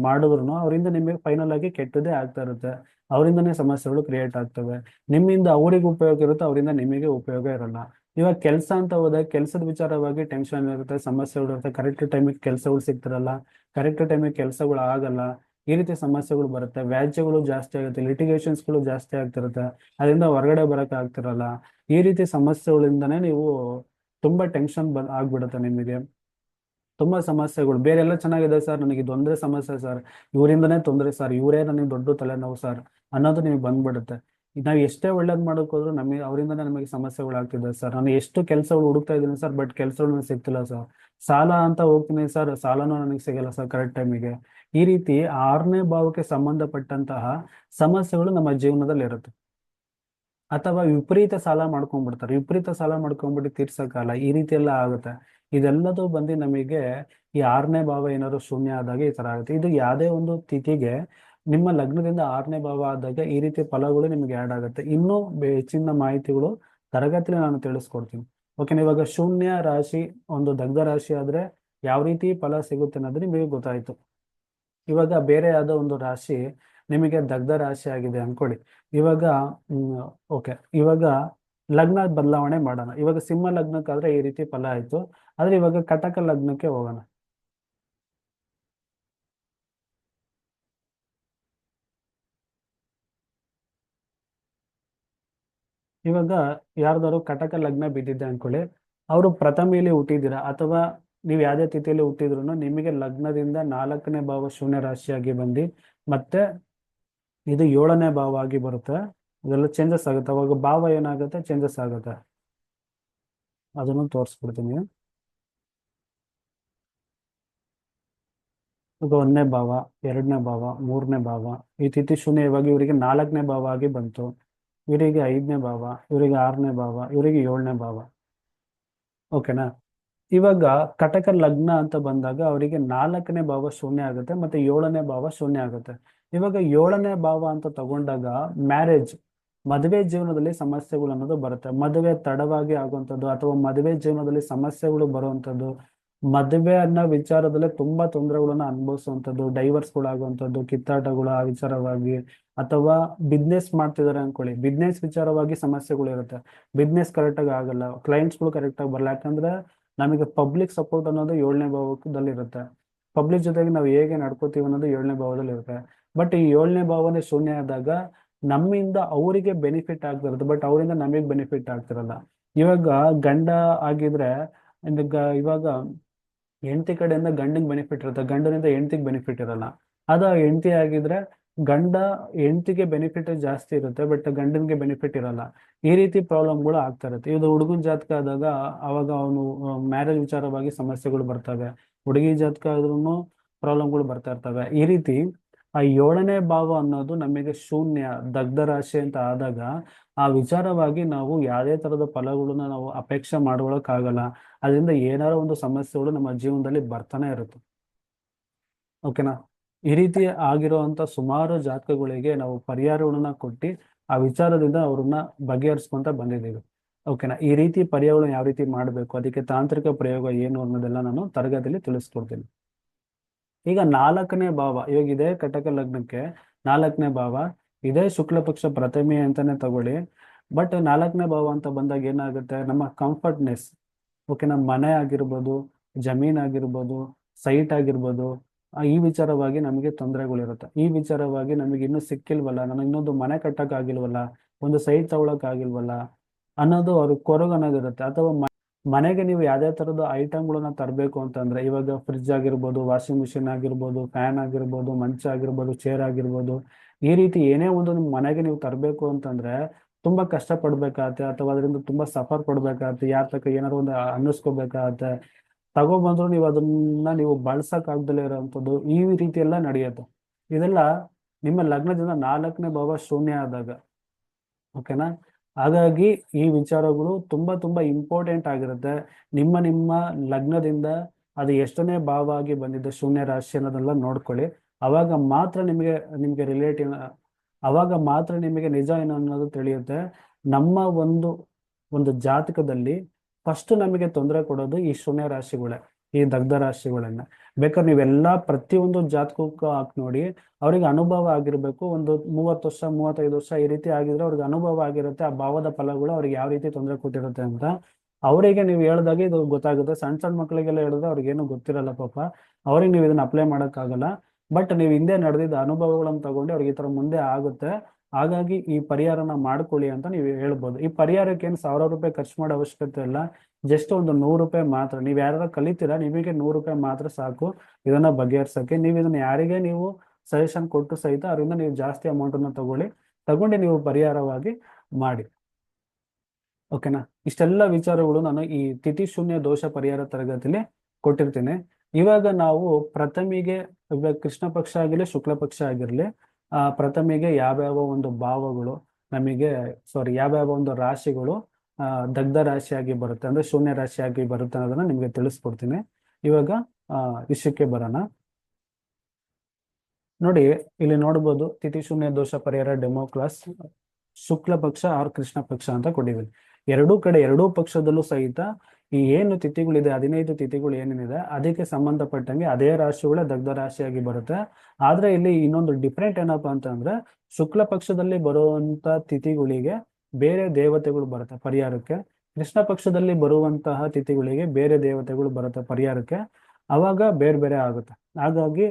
S1: ಮಾಡಿದ್ರು ಅವರಿಂದ ನಿಮಗೆ ಫೈನಲ್ ಆಗಿ ಕೆಟ್ಟದೇ ಆಗ್ತಾ ಇರುತ್ತೆ. ಅವರಿಂದನೇ ಸಮಸ್ಯೆಗಳು ಕ್ರಿಯೇಟ್ ಆಗ್ತವೆ. ನಿಮ್ಮಿಂದ ಅವ್ರಿಗೆ ಉಪಯೋಗ ಇರುತ್ತೆ, ಅವರಿಂದ ನಿಮಗೆ ಉಪಯೋಗ ಇರಲ್ಲ. ಇವಾಗ ಕೆಲಸ ಅಂತ ಹೋದಾಗ ಕೆಲಸದ ವಿಚಾರವಾಗಿ ಟೆನ್ಷನ್ ಇರುತ್ತೆ, ಸಮಸ್ಯೆಗಳು ಇರುತ್ತೆ. ಕರೆಕ್ಟ್ ಟೈಮಿಗೆ ಕೆಲಸಗಳು ಸಿಗ್ತಿರಲ್ಲ. ಕರೆಕ್ಟ್ ಟೈಮಿಗೆ ಕೆಲಸಗಳು ಆಗಲ್ಲ. ಈ ರೀತಿ ಸಮಸ್ಯೆಗಳು ಬರುತ್ತೆ. ವ್ಯಾಜ್ಯಗಳು ಜಾಸ್ತಿ ಆಗುತ್ತೆ. ಲಿಟಿಗೇಷನ್ಸ್ಗಳು ಜಾಸ್ತಿ ಆಗ್ತಿರುತ್ತೆ. ಅದರಿಂದ ಹೊರಗಡೆ ಬರಕ್ಕೆ ಆಗ್ತಿರಲ್ಲ. ಈ ರೀತಿ ಸಮಸ್ಯೆಗಳಿಂದನೇ ನೀವು ತುಂಬಾ ಟೆನ್ಷನ್ ಬ ಆಗ್ಬಿಡುತ್ತೆ ನಿಮಗೆ. ತುಂಬಾ ಸಮಸ್ಯೆಗಳು. ಬೇರೆ ಎಲ್ಲ ಚೆನ್ನಾಗಿದೆ ಸರ್. ನನಗೆ ಇದೊಂದೇ ಸಮಸ್ಯೆ ಸರ್. ಇವರಿಂದನೇ ತೊಂದರೆ ಸರ್. ಇವರೇ ನನಗೆ ದೊಡ್ಡ ತಲೆನೋವು ಸರ್ ಅನ್ನೋದು ನಿಮಗೆ ಬಂದ್ಬಿಡುತ್ತೆ. ನಾವು ಎಷ್ಟೇ ಒಳ್ಳೇದು ಮಾಡೋಕೆ ನಮಗೆ ಅವರಿಂದ ನಮಗೆ ಸಮಸ್ಯೆಗಳು ಆಗ್ತಿದೆ ಸರ್ ನಾನು ಎಷ್ಟು ಕೆಲಸಗಳು ಹುಡುಕ್ತಾ ಇದ್ದೀನಿ ಸರ್ ಬಟ್ ಕೆಲಸಗಳು ನನಗೆ ಸಿಗ್ತಿಲ್ಲ ಸರ್ ಸಾಲ ಅಂತ ಹೋಗ್ತೀನಿ ಸರ್ ಸಾಲನೂ ನನಗೆ ಸಿಗಲ್ಲ ಸರ್ ಕರೆಕ್ಟ್ ಟೈಮಿಗೆ ಈ ರೀತಿ ಆರನೇ ಭಾವಕ್ಕೆ ಸಂಬಂಧಪಟ್ಟಂತಹ ಸಮಸ್ಯೆಗಳು ನಮ್ಮ ಜೀವನದಲ್ಲಿ ಇರುತ್ತೆ. ಅಥವಾ ವಿಪರೀತ ಸಾಲ ಮಾಡ್ಕೊಂಡ್ಬಿಡ್ತಾರೆ. ವಿಪರೀತ ಸಾಲ ಮಾಡ್ಕೊಂಡ್ಬಿಟ್ಟು ತೀರ್ಸೋಕ್ಕಲ್ಲ ಈ ರೀತಿ ಎಲ್ಲ ಆಗುತ್ತೆ. ಇದೆಲ್ಲದೂ ಬಂದು ನಮಗೆ ಈ ಆರನೇ ಭಾವ ಏನಾದ್ರು ಶೂನ್ಯ ಆದಾಗ ಈ ತರ ಆಗುತ್ತೆ. ಇದು ಯಾವುದೇ ಒಂದು ತಿಥಿಗೆ ನಿಮ್ಮ ಲಗ್ನದಿಂದ ಆರನೇ ಭಾವ ಆದಾಗ ಈ ರೀತಿ ಫಲಗಳು ನಿಮಗೆ ಆ್ಯಡ್ ಆಗುತ್ತೆ. ಇನ್ನೂ ಹೆಚ್ಚಿನ ಮಾಹಿತಿಗಳು ತರಗತಿಯಲ್ಲಿ ನಾನು ತಿಳಿಸ್ಕೊಡ್ತೀನಿ. ಓಕೆ ಇವಾಗ ಶೂನ್ಯ ರಾಶಿ, ಒಂದು ದಗ್ಧ ರಾಶಿ ಆದ್ರೆ ಯಾವ ರೀತಿ ಫಲ ಸಿಗುತ್ತೆ ಅನ್ನೋದು ನಿಮಗೆ ಗೊತ್ತಾಯ್ತು. ಇವಾಗ ಬೇರೆ ಯಾವ್ದೋ ಒಂದು ರಾಶಿ ನಿಮಗೆ ದಗ್ಧ ರಾಶಿ ಆಗಿದೆ ಅನ್ಕೊಳ್ಳಿ. ಇವಾಗ ಓಕೆ ಇವಾಗ ಲಗ್ನ ಬದಲಾವಣೆ ಮಾಡೋಣ. ಇವಾಗ ಸಿಂಹ ಲಗ್ನಕ್ಕಾದ್ರೆ ಈ ರೀತಿ ಫಲ ಆಯಿತು. ಆದ್ರೆ ಇವಾಗ ಕಟಕ ಲಗ್ನಕ್ಕೆ ಹೋಗೋಣ. ಇವಾಗ ಯಾರ್ದಾರು ಕಟಕ ಲಗ್ನ ಬಿದ್ದಿದ್ದೆ ಅನ್ಕೊಳ್ಳಿ, ಅವರು ಪ್ರಥಮೆಯಲ್ಲಿ ಹುಟ್ಟಿದ್ದೀರಾ ಅಥವಾ ನೀವು ಯಾವುದೇ ತಿಥಿಯಲ್ಲಿ ಹುಟ್ಟಿದ್ರು ನಿಮಗೆ ಲಗ್ನದಿಂದ ನಾಲ್ಕನೇ ಭಾವ ಶೂನ್ಯ ರಾಶಿಯಾಗಿ ಬಂದು ಮತ್ತೆ ಇದು ಏಳನೇ ಭಾವ ಆಗಿ ಬರುತ್ತೆ. ಇದೆಲ್ಲ ಚೇಂಜಸ್ ಆಗುತ್ತೆ. ಅವಾಗ ಭಾವ ಏನಾಗುತ್ತೆ? ಚೇಂಜಸ್ ಆಗುತ್ತೆ. ಅದನ್ನು ತೋರಿಸ್ಬಿಡ್ತೀನಿ. ಈಗ ಒಂದನೇ ಭಾವ, ಎರಡನೇ ಭಾವ, ಮೂರನೇ ಭಾವ. ಈ ತಿಥಿ ಶೂನ್ಯ ಇವಾಗ ಇವರಿಗೆ ನಾಲ್ಕನೇ ಭಾವ ಆಗಿ ಬಂತು. ಇವರಿಗೆ ಐದನೇ ಭಾವ, ಇವರಿಗೆ ಆರನೇ ಭಾವ, ಇವರಿಗೆ ಏಳನೇ ಭಾವ. ಓಕೆನಾ? ಇವಾಗ ಕಟಕ ಲಗ್ನ ಅಂತ ಬಂದಾಗ ಅವರಿಗೆ ನಾಲ್ಕನೇ ಭಾವ ಶೂನ್ಯ ಆಗುತ್ತೆ ಮತ್ತೆ ಏಳನೇ ಭಾವ ಶೂನ್ಯ ಆಗುತ್ತೆ. ಇವಾಗ ಏಳನೇ ಭಾವ ಅಂತ ತಗೊಂಡಾಗ ಮ್ಯಾರೇಜ್, ಮದುವೆ ಜೀವನದಲ್ಲಿ ಸಮಸ್ಯೆಗಳು ಅನ್ನೋದು ಬರುತ್ತೆ. ಮದುವೆ ತಡವಾಗಿ ಆಗುವಂಥದ್ದು ಅಥವಾ ಮದುವೆ ಜೀವನದಲ್ಲಿ ಸಮಸ್ಯೆಗಳು ಬರುವಂಥದ್ದು ಮದುವೆ ಅನ್ನೋ ವಿಚಾರದಲ್ಲಿ ತುಂಬಾ ತೊಂದರೆಗಳನ್ನ ಅನುಭವಿಸುವಂಥದ್ದು, ಡೈವರ್ಸ್ಗಳಾಗುವಂಥದ್ದು, ಕಿತ್ತಾಟಗಳು ಆ ವಿಚಾರವಾಗಿ ಅಥವಾ ಬಿಸ್ನೆಸ್ ಮಾಡ್ತಿದ್ದಾರೆ ಅನ್ಕೊಳ್ಳಿ ಬಿಸ್ನೆಸ್ ವಿಚಾರವಾಗಿ ಸಮಸ್ಯೆಗಳು ಇರುತ್ತೆ. ಬಿಸ್ನೆಸ್ ಕರೆಕ್ಟಾಗಿ ಆಗಲ್ಲ. ಕ್ಲೈಂಟ್ಸ್ಗಳು ಕರೆಕ್ಟಾಗಿ ಬರಲ್ಲ. ಯಾಕಂದ್ರೆ ನಮಗೆ ಪಬ್ಲಿಕ್ ಸಪೋರ್ಟ್ ಅನ್ನೋದು ಏಳನೇ ಭಾವದಲ್ಲಿ ಇರುತ್ತೆ. ಪಬ್ಲಿಕ್ ಜೊತೆಗೆ ನಾವು ಹೇಗೆ ನಡ್ಕೋತೀವಿ ಅನ್ನೋದು ಏಳನೇ ಭಾವದಲ್ಲಿ ಇರುತ್ತೆ. ಬಟ್ ಈ ಏಳನೇ ಭಾವನೆ ಶೂನ್ಯ ಆದಾಗ ನಮ್ಮಿಂದ ಅವರಿಗೆ ಬೆನಿಫಿಟ್ ಆಗ್ತಿರುತ್ತೆ ಬಟ್ ಅವರಿಂದ ನಮಗೆ ಬೆನಿಫಿಟ್ ಆಗ್ತಿರಲ್ಲ. ಇವಾಗ ಗಂಡ ಆಗಿದ್ರೆ, ಇವಾಗ ಹೆಂಡತಿ ಕಡೆಯಿಂದ ಗಂಡಿಗೆ ಬೆನಿಫಿಟ್ ಇರುತ್ತೆ, ಗಂಡನಿಂದ ಹೆಂಡತಿಗೆ ಬೆನಿಫಿಟ್ ಇರಲ್ಲ. ಅದು ಹೆಂಡತಿ ಆಗಿದ್ರೆ ಗಂಡ ಹೆಂಡತಿಗೆ ಬೆನಿಫಿಟ್ ಜಾಸ್ತಿ ಇರುತ್ತೆ ಬಟ್ ಗಂಡನಿಗೆ ಬೆನಿಫಿಟ್ ಇರಲ್ಲ. ಈ ರೀತಿ ಪ್ರಾಬ್ಲಮ್ಗಳು ಆಗ್ತಾ ಇರುತ್ತೆ. ಇದು ಹುಡುಗನ ಜಾತಕ ಆದಾಗ ಅವಾಗ ಅವನು ಮ್ಯಾರೇಜ್ ವಿಚಾರವಾಗಿ ಸಮಸ್ಯೆಗಳು ಬರ್ತವೆ. ಹುಡುಗಿ ಜಾತಕ ಆದ್ರೂ ಪ್ರಾಬ್ಲಮ್ಗಳು ಬರ್ತಾ ಇರ್ತವೆ. ಈ ರೀತಿ ಆ ಏಳನೇ ಭಾವ ಅನ್ನೋದು ನಮಗೆ ಶೂನ್ಯ, ದಗ್ಧ ರಾಶಿ ಅಂತ ಆದಾಗ ಆ ವಿಚಾರವಾಗಿ ನಾವು ಯಾವುದೇ ತರದ ಫಲಗಳನ್ನ ನಾವು ಅಪೇಕ್ಷೆ ಮಾಡ್ಕೊಳಕ್ಕಾಗಲ್ಲ. ಅದರಿಂದ ಏನಾರ ಒಂದು ಸಮಸ್ಯೆಗಳು ನಮ್ಮ ಜೀವನದಲ್ಲಿ ಬರ್ತಾನೆ ಇರುತ್ತೆ. ಓಕೆನಾ ಈ ರೀತಿ ಆಗಿರುವಂತ ಸುಮಾರು ಜಾತಕಗಳಿಗೆ ನಾವು ಪರಿಹಾರಗಳನ್ನ ಕೊಟ್ಟು ಆ ವಿಚಾರದಿಂದ ಅವ್ರನ್ನ ಬಗೆಹರಿಸ್ಕೊಂತ ಬಂದಿದ್ದೀವಿ. ಓಕೆನಾ ಈ ರೀತಿ ಪರಿಹಾರಗಳನ್ನ ಯಾವ ರೀತಿ ಮಾಡಬೇಕು? ಅದಕ್ಕೆ ತಾಂತ್ರಿಕ ಪ್ರಯೋಗ ಏನು ಅನ್ನೋದೆಲ್ಲ ನಾನು ತರಗತಿಯಲ್ಲಿ ತಿಳಿಸ್ಕೊಡ್ತೀನಿ. ಈಗ ನಾಲ್ಕನೇ ಭಾವ, ಇವಾಗ ಇದೇ ಕಟಕ ಲಗ್ನಕ್ಕೆ ನಾಲ್ಕನೇ ಭಾವ ಇದೇ ಶುಕ್ಲ ಪಕ್ಷ ಪ್ರಥಮೆ ಅಂತಾನೆ ತಗೊಳ್ಳಿ. ಬಟ್ ನಾಲ್ಕನೇ ಭಾವ ಅಂತ ಬಂದಾಗ ಏನಾಗುತ್ತೆ? ನಮ್ಮ ಕಂಫರ್ಟ್ನೆಸ್ ಓಕೆ ನಮ್ಮ ಮನೆ ಆಗಿರ್ಬೋದು, ಜಮೀನ್ ಆಗಿರ್ಬೋದು ಸೈಟ್ ಆಗಿರ್ಬೋದು ಈ ವಿಚಾರವಾಗಿ ನಮಗೆ ತೊಂದರೆಗಳಿರುತ್ತೆ. ಈ ವಿಚಾರವಾಗಿ ನಮಗೆ ಇನ್ನೂ ಸಿಕ್ಕಿಲ್ವಲ್ಲ? ನಮಗೆ ಇನ್ನೊಂದು ಮನೆ ಕಟ್ಟಕ್ ಆಗಿಲ್ವಲ್ಲ? ಒಂದು ಸೈಟ್ ತಗೊಳಕ್ ಆಗಿಲ್ವಲ್ಲ? ಅನ್ನೋದು ಅವ್ರಿಗೆ ಕೊರಗು ಅನ್ನೋದಿರುತ್ತೆ. ಅಥವಾ ಮನೆಗೆ ನೀವು ಯಾವ್ದೇ ತರದ ಐಟಮ್ಗಳನ್ನ ತರಬೇಕು ಅಂತಂದ್ರೆ, ಇವಾಗ ಫ್ರಿಡ್ಜ್ ಆಗಿರ್ಬೋದು ವಾಷಿಂಗ್ ಮಿಷಿನ್ ಆಗಿರ್ಬೋದು ಫ್ಯಾನ್ ಆಗಿರ್ಬೋದು, ಮಂಚ ಆಗಿರ್ಬೋದು ಚೇರ್ ಆಗಿರ್ಬೋದು ಈ ರೀತಿ ಏನೇ ಒಂದು ನಿಮ್ ಮನೆಗೆ ನೀವು ತರಬೇಕು ಅಂತಂದ್ರೆ ತುಂಬಾ ಕಷ್ಟ ಪಡ್ಬೇಕಾಗತ್ತೆ ಅಥವಾ ಅದರಿಂದ ತುಂಬಾ ಸಫರ್ ಪಡ್ಬೇಕಾಗತ್ತೆ, ಯಾರ ತಕ್ಕ ಏನಾದ್ರು ಒಂದು ಅನ್ನಿಸ್ಕೋಬೇಕಾಗತ್ತೆ. ತಗೊಬಂದ್ರು ನೀವು ಅದನ್ನ ನೀವು ಬಳಸಕ್ ಆಗ್ದಲೇ ಇರೋವಂಥದ್ದು ಈ ರೀತಿ ಎಲ್ಲ ನಡೆಯುತ್ತೆ. ಇದೆಲ್ಲ ನಿಮ್ಮ ಲಗ್ನದಿಂದ ನಾಲ್ಕನೇ ಭಾವ ಶೂನ್ಯ ಆದಾಗ, ಓಕೆನಾ? ಹಾಗಾಗಿ ಈ ವಿಚಾರಗಳು ತುಂಬಾ ತುಂಬಾ ಇಂಪಾರ್ಟೆಂಟ್ ಆಗಿರುತ್ತೆ. ನಿಮ್ಮ ನಿಮ್ಮ ಲಗ್ನದಿಂದ ಅದು ಎಷ್ಟನೇ ಭಾವ ಆಗಿ ಬಂದಿದ್ದ ಶೂನ್ಯ ರಾಶಿ ಅನ್ನೋದೆಲ್ಲ ನೋಡ್ಕೊಳ್ಳಿ. ಅವಾಗ ಮಾತ್ರ ನಿಮಗೆ ನಿಮಗೆ ರಿಲೇಟಿವ್ ಅವಾಗ ಮಾತ್ರ ನಿಮಗೆ ನಿಜ ಏನು ಅನ್ನೋದು ತಿಳಿಯುತ್ತೆ. ನಮ್ಮ ಒಂದು ಒಂದು ಜಾತಕದಲ್ಲಿ ಫಸ್ಟ್ ನಮಗೆ ತೊಂದರೆ ಕೊಡೋದು ಈ ಶೂನ್ಯ ರಾಶಿಗಳೇ, ಈ ದಗ್ಧ ರಾಶಿಗಳನ್ನ. ಬೇಕಾದ್ರೆ ನೀವೆಲ್ಲ ಪ್ರತಿಯೊಂದು ಜಾತಕಕ್ಕೂ ಹಾಕಿ ನೋಡಿ, ಅವ್ರಿಗೆ ಅನುಭವ ಆಗಿರ್ಬೇಕು. ಒಂದು ಮೂವತ್ತು ವರ್ಷ, ಮೂವತ್ತೈದು ವರ್ಷ ಈ ರೀತಿ ಆಗಿದ್ರೆ ಅವ್ರಿಗೆ ಅನುಭವ ಆಗಿರುತ್ತೆ, ಆ ಭಾವದ ಫಲಗಳು ಅವ್ರಿಗೆ ಯಾವ ರೀತಿ ತೊಂದರೆ ಕೊಟ್ಟಿರುತ್ತೆ ಅಂತ. ಅವರಿಗೆ ನೀವು ಹೇಳ್ದಾಗ ಇದು ಗೊತ್ತಾಗುತ್ತೆ. ಸಣ್ಣ ಸಣ್ಣ ಮಕ್ಕಳಿಗೆಲ್ಲ ಹೇಳಿದ್ರೆ ಅವ್ರಿಗೆ ಏನು ಗೊತ್ತಿರಲ್ಲ ಪಾಪ. ಅವ್ರಿಗೆ ನೀವು ಇದನ್ನ ಅಪ್ಲೈ ಮಾಡೋಕ್ಕಾಗಲ್ಲ. ಬಟ್ ನೀವು ಹಿಂದೆ ನಡೆದಿದ್ದ ಅನುಭವಗಳನ್ನು ತಗೊಂಡು ಅವ್ರಿಗೆ ಈ ತರ ಮುಂದೆ ಆಗುತ್ತೆ. ಹಾಗಾಗಿ ಈ ಪರಿಹಾರನ ಮಾಡ್ಕೊಳ್ಳಿ ಅಂತ ನೀವು ಹೇಳ್ಬೋದು. ಈ ಪರಿಹಾರಕ್ಕೆ ಏನು ಸಾವಿರ ರೂಪಾಯಿ ಖರ್ಚು ಮಾಡೋ ಅವಶ್ಯಕತೆ ಇಲ್ಲ. ಜಸ್ಟ್ ಒಂದು ನೂರು ರೂಪಾಯಿ ಮಾತ್ರ. ನೀವು ಯಾರು ಕಲಿತೀರಾ, ನಿಮಗೆ ನೂರು ರೂಪಾಯಿ ಮಾತ್ರ ಸಾಕು ಇದನ್ನ ಬಗೆಹರ್ಸಕ್ಕೆ ನೀವು ಇದನ್ನ ಯಾರಿಗೆ ನೀವು ಸಜೆಷನ್ ಕೊಟ್ಟು ಸಹಿತ ಅದರಿಂದ ನೀವು ಜಾಸ್ತಿ ಅಮೌಂಟ್ ಅನ್ನ ತಗೊಳ್ಳಿ. ತಗೊಂಡು ನೀವು ಪರಿಹಾರವಾಗಿ ಮಾಡಿ. ಓಕೆನಾ ಇಷ್ಟೆಲ್ಲ ವಿಚಾರಗಳು ನಾನು ಈ ತಿಥಿ ಶೂನ್ಯ ದೋಷ ಪರಿಹಾರ ತರಗತಿಲಿ ಕೊಟ್ಟಿರ್ತೀನಿ. ಇವಾಗ ನಾವು ಪ್ರಥಮಿಗೆ ಇವಾಗ ಕೃಷ್ಣ ಪಕ್ಷ ಆಗಿರ್ಲಿ, ಶುಕ್ಲ ಪಕ್ಷ ಆಗಿರ್ಲಿ, ಆ ಪ್ರಥಮಿಗೆ ಯಾವ್ಯಾವ ಒಂದು ಭಾವಗಳು ನಮಗೆ ಸಾರಿ ಯಾವ್ಯಾವ ಒಂದು ರಾಶಿಗಳು ದಗ್ಧ ರಾಶಿಯಾಗಿ ಬರುತ್ತೆ ಅಂದ್ರೆ ಶೂನ್ಯ ರಾಶಿಯಾಗಿ ಬರುತ್ತೆ ಅನ್ನೋದನ್ನ ನಿಮಗೆ ತಿಳಿಸ್ಕೊಡ್ತೀನಿ. ಇವಾಗ, ಆ ವಿಷಯಕ್ಕೆ ಬರೋಣ. ನೋಡಿ, ಇಲ್ಲಿ ನೋಡ್ಬೋದು, ತಿಥಿ ಶೂನ್ಯ ದೋಷ ಪರಿಹಾರ ಡೆಮೋ ಕ್ಲಾಸ್ ಶುಕ್ಲ ಪಕ್ಷ ಆರ್ ಕೃಷ್ಣ ಪಕ್ಷ ಅಂತ ಕೊಟ್ಟಿದ್ದೀನಿ. ಎರಡೂ ಕಡೆ, ಎರಡೂ ಪಕ್ಷದಲ್ಲೂ ಸಹಿತ ಈ ಏನು ತಿಥಿಗಳಿದೆ, ಹದಿನೈದು ತಿಥಿಗಳು ಏನೇನಿದೆ, ಅದಕ್ಕೆ ಸಂಬಂಧಪಟ್ಟಂಗೆ ಅದೇ ರಾಶಿಗಳೇ ದಗ್ಧ ರಾಶಿಯಾಗಿ ಬರುತ್ತೆ. ಆದ್ರೆ ಇಲ್ಲಿ ಇನ್ನೊಂದು ಡಿಫ್ರೆಂಟ್ ಏನಪ್ಪಾ ಅಂತಂದ್ರೆ, ಶುಕ್ಲ ಪಕ್ಷದಲ್ಲಿ ಬರುವಂತ ತಿಥಿಗಳಿಗೆ ಬೇರೆ ದೇವತೆಗಳು ಬರುತ್ತೆ ಪರಿಹಾರಕ್ಕೆ. ಕೃಷ್ಣ ಪಕ್ಷದಲ್ಲಿ ಬರುವಂತಹ ತಿಥಿಗಳಿಗೆ ಬೇರೆ ದೇವತೆಗಳು ಬರುತ್ತೆ ಪರಿಹಾರಕ್ಕೆ. ಅವಾಗ ಬೇರೆ ಬೇರೆ ಆಗುತ್ತೆ. ಹಾಗಾಗಿ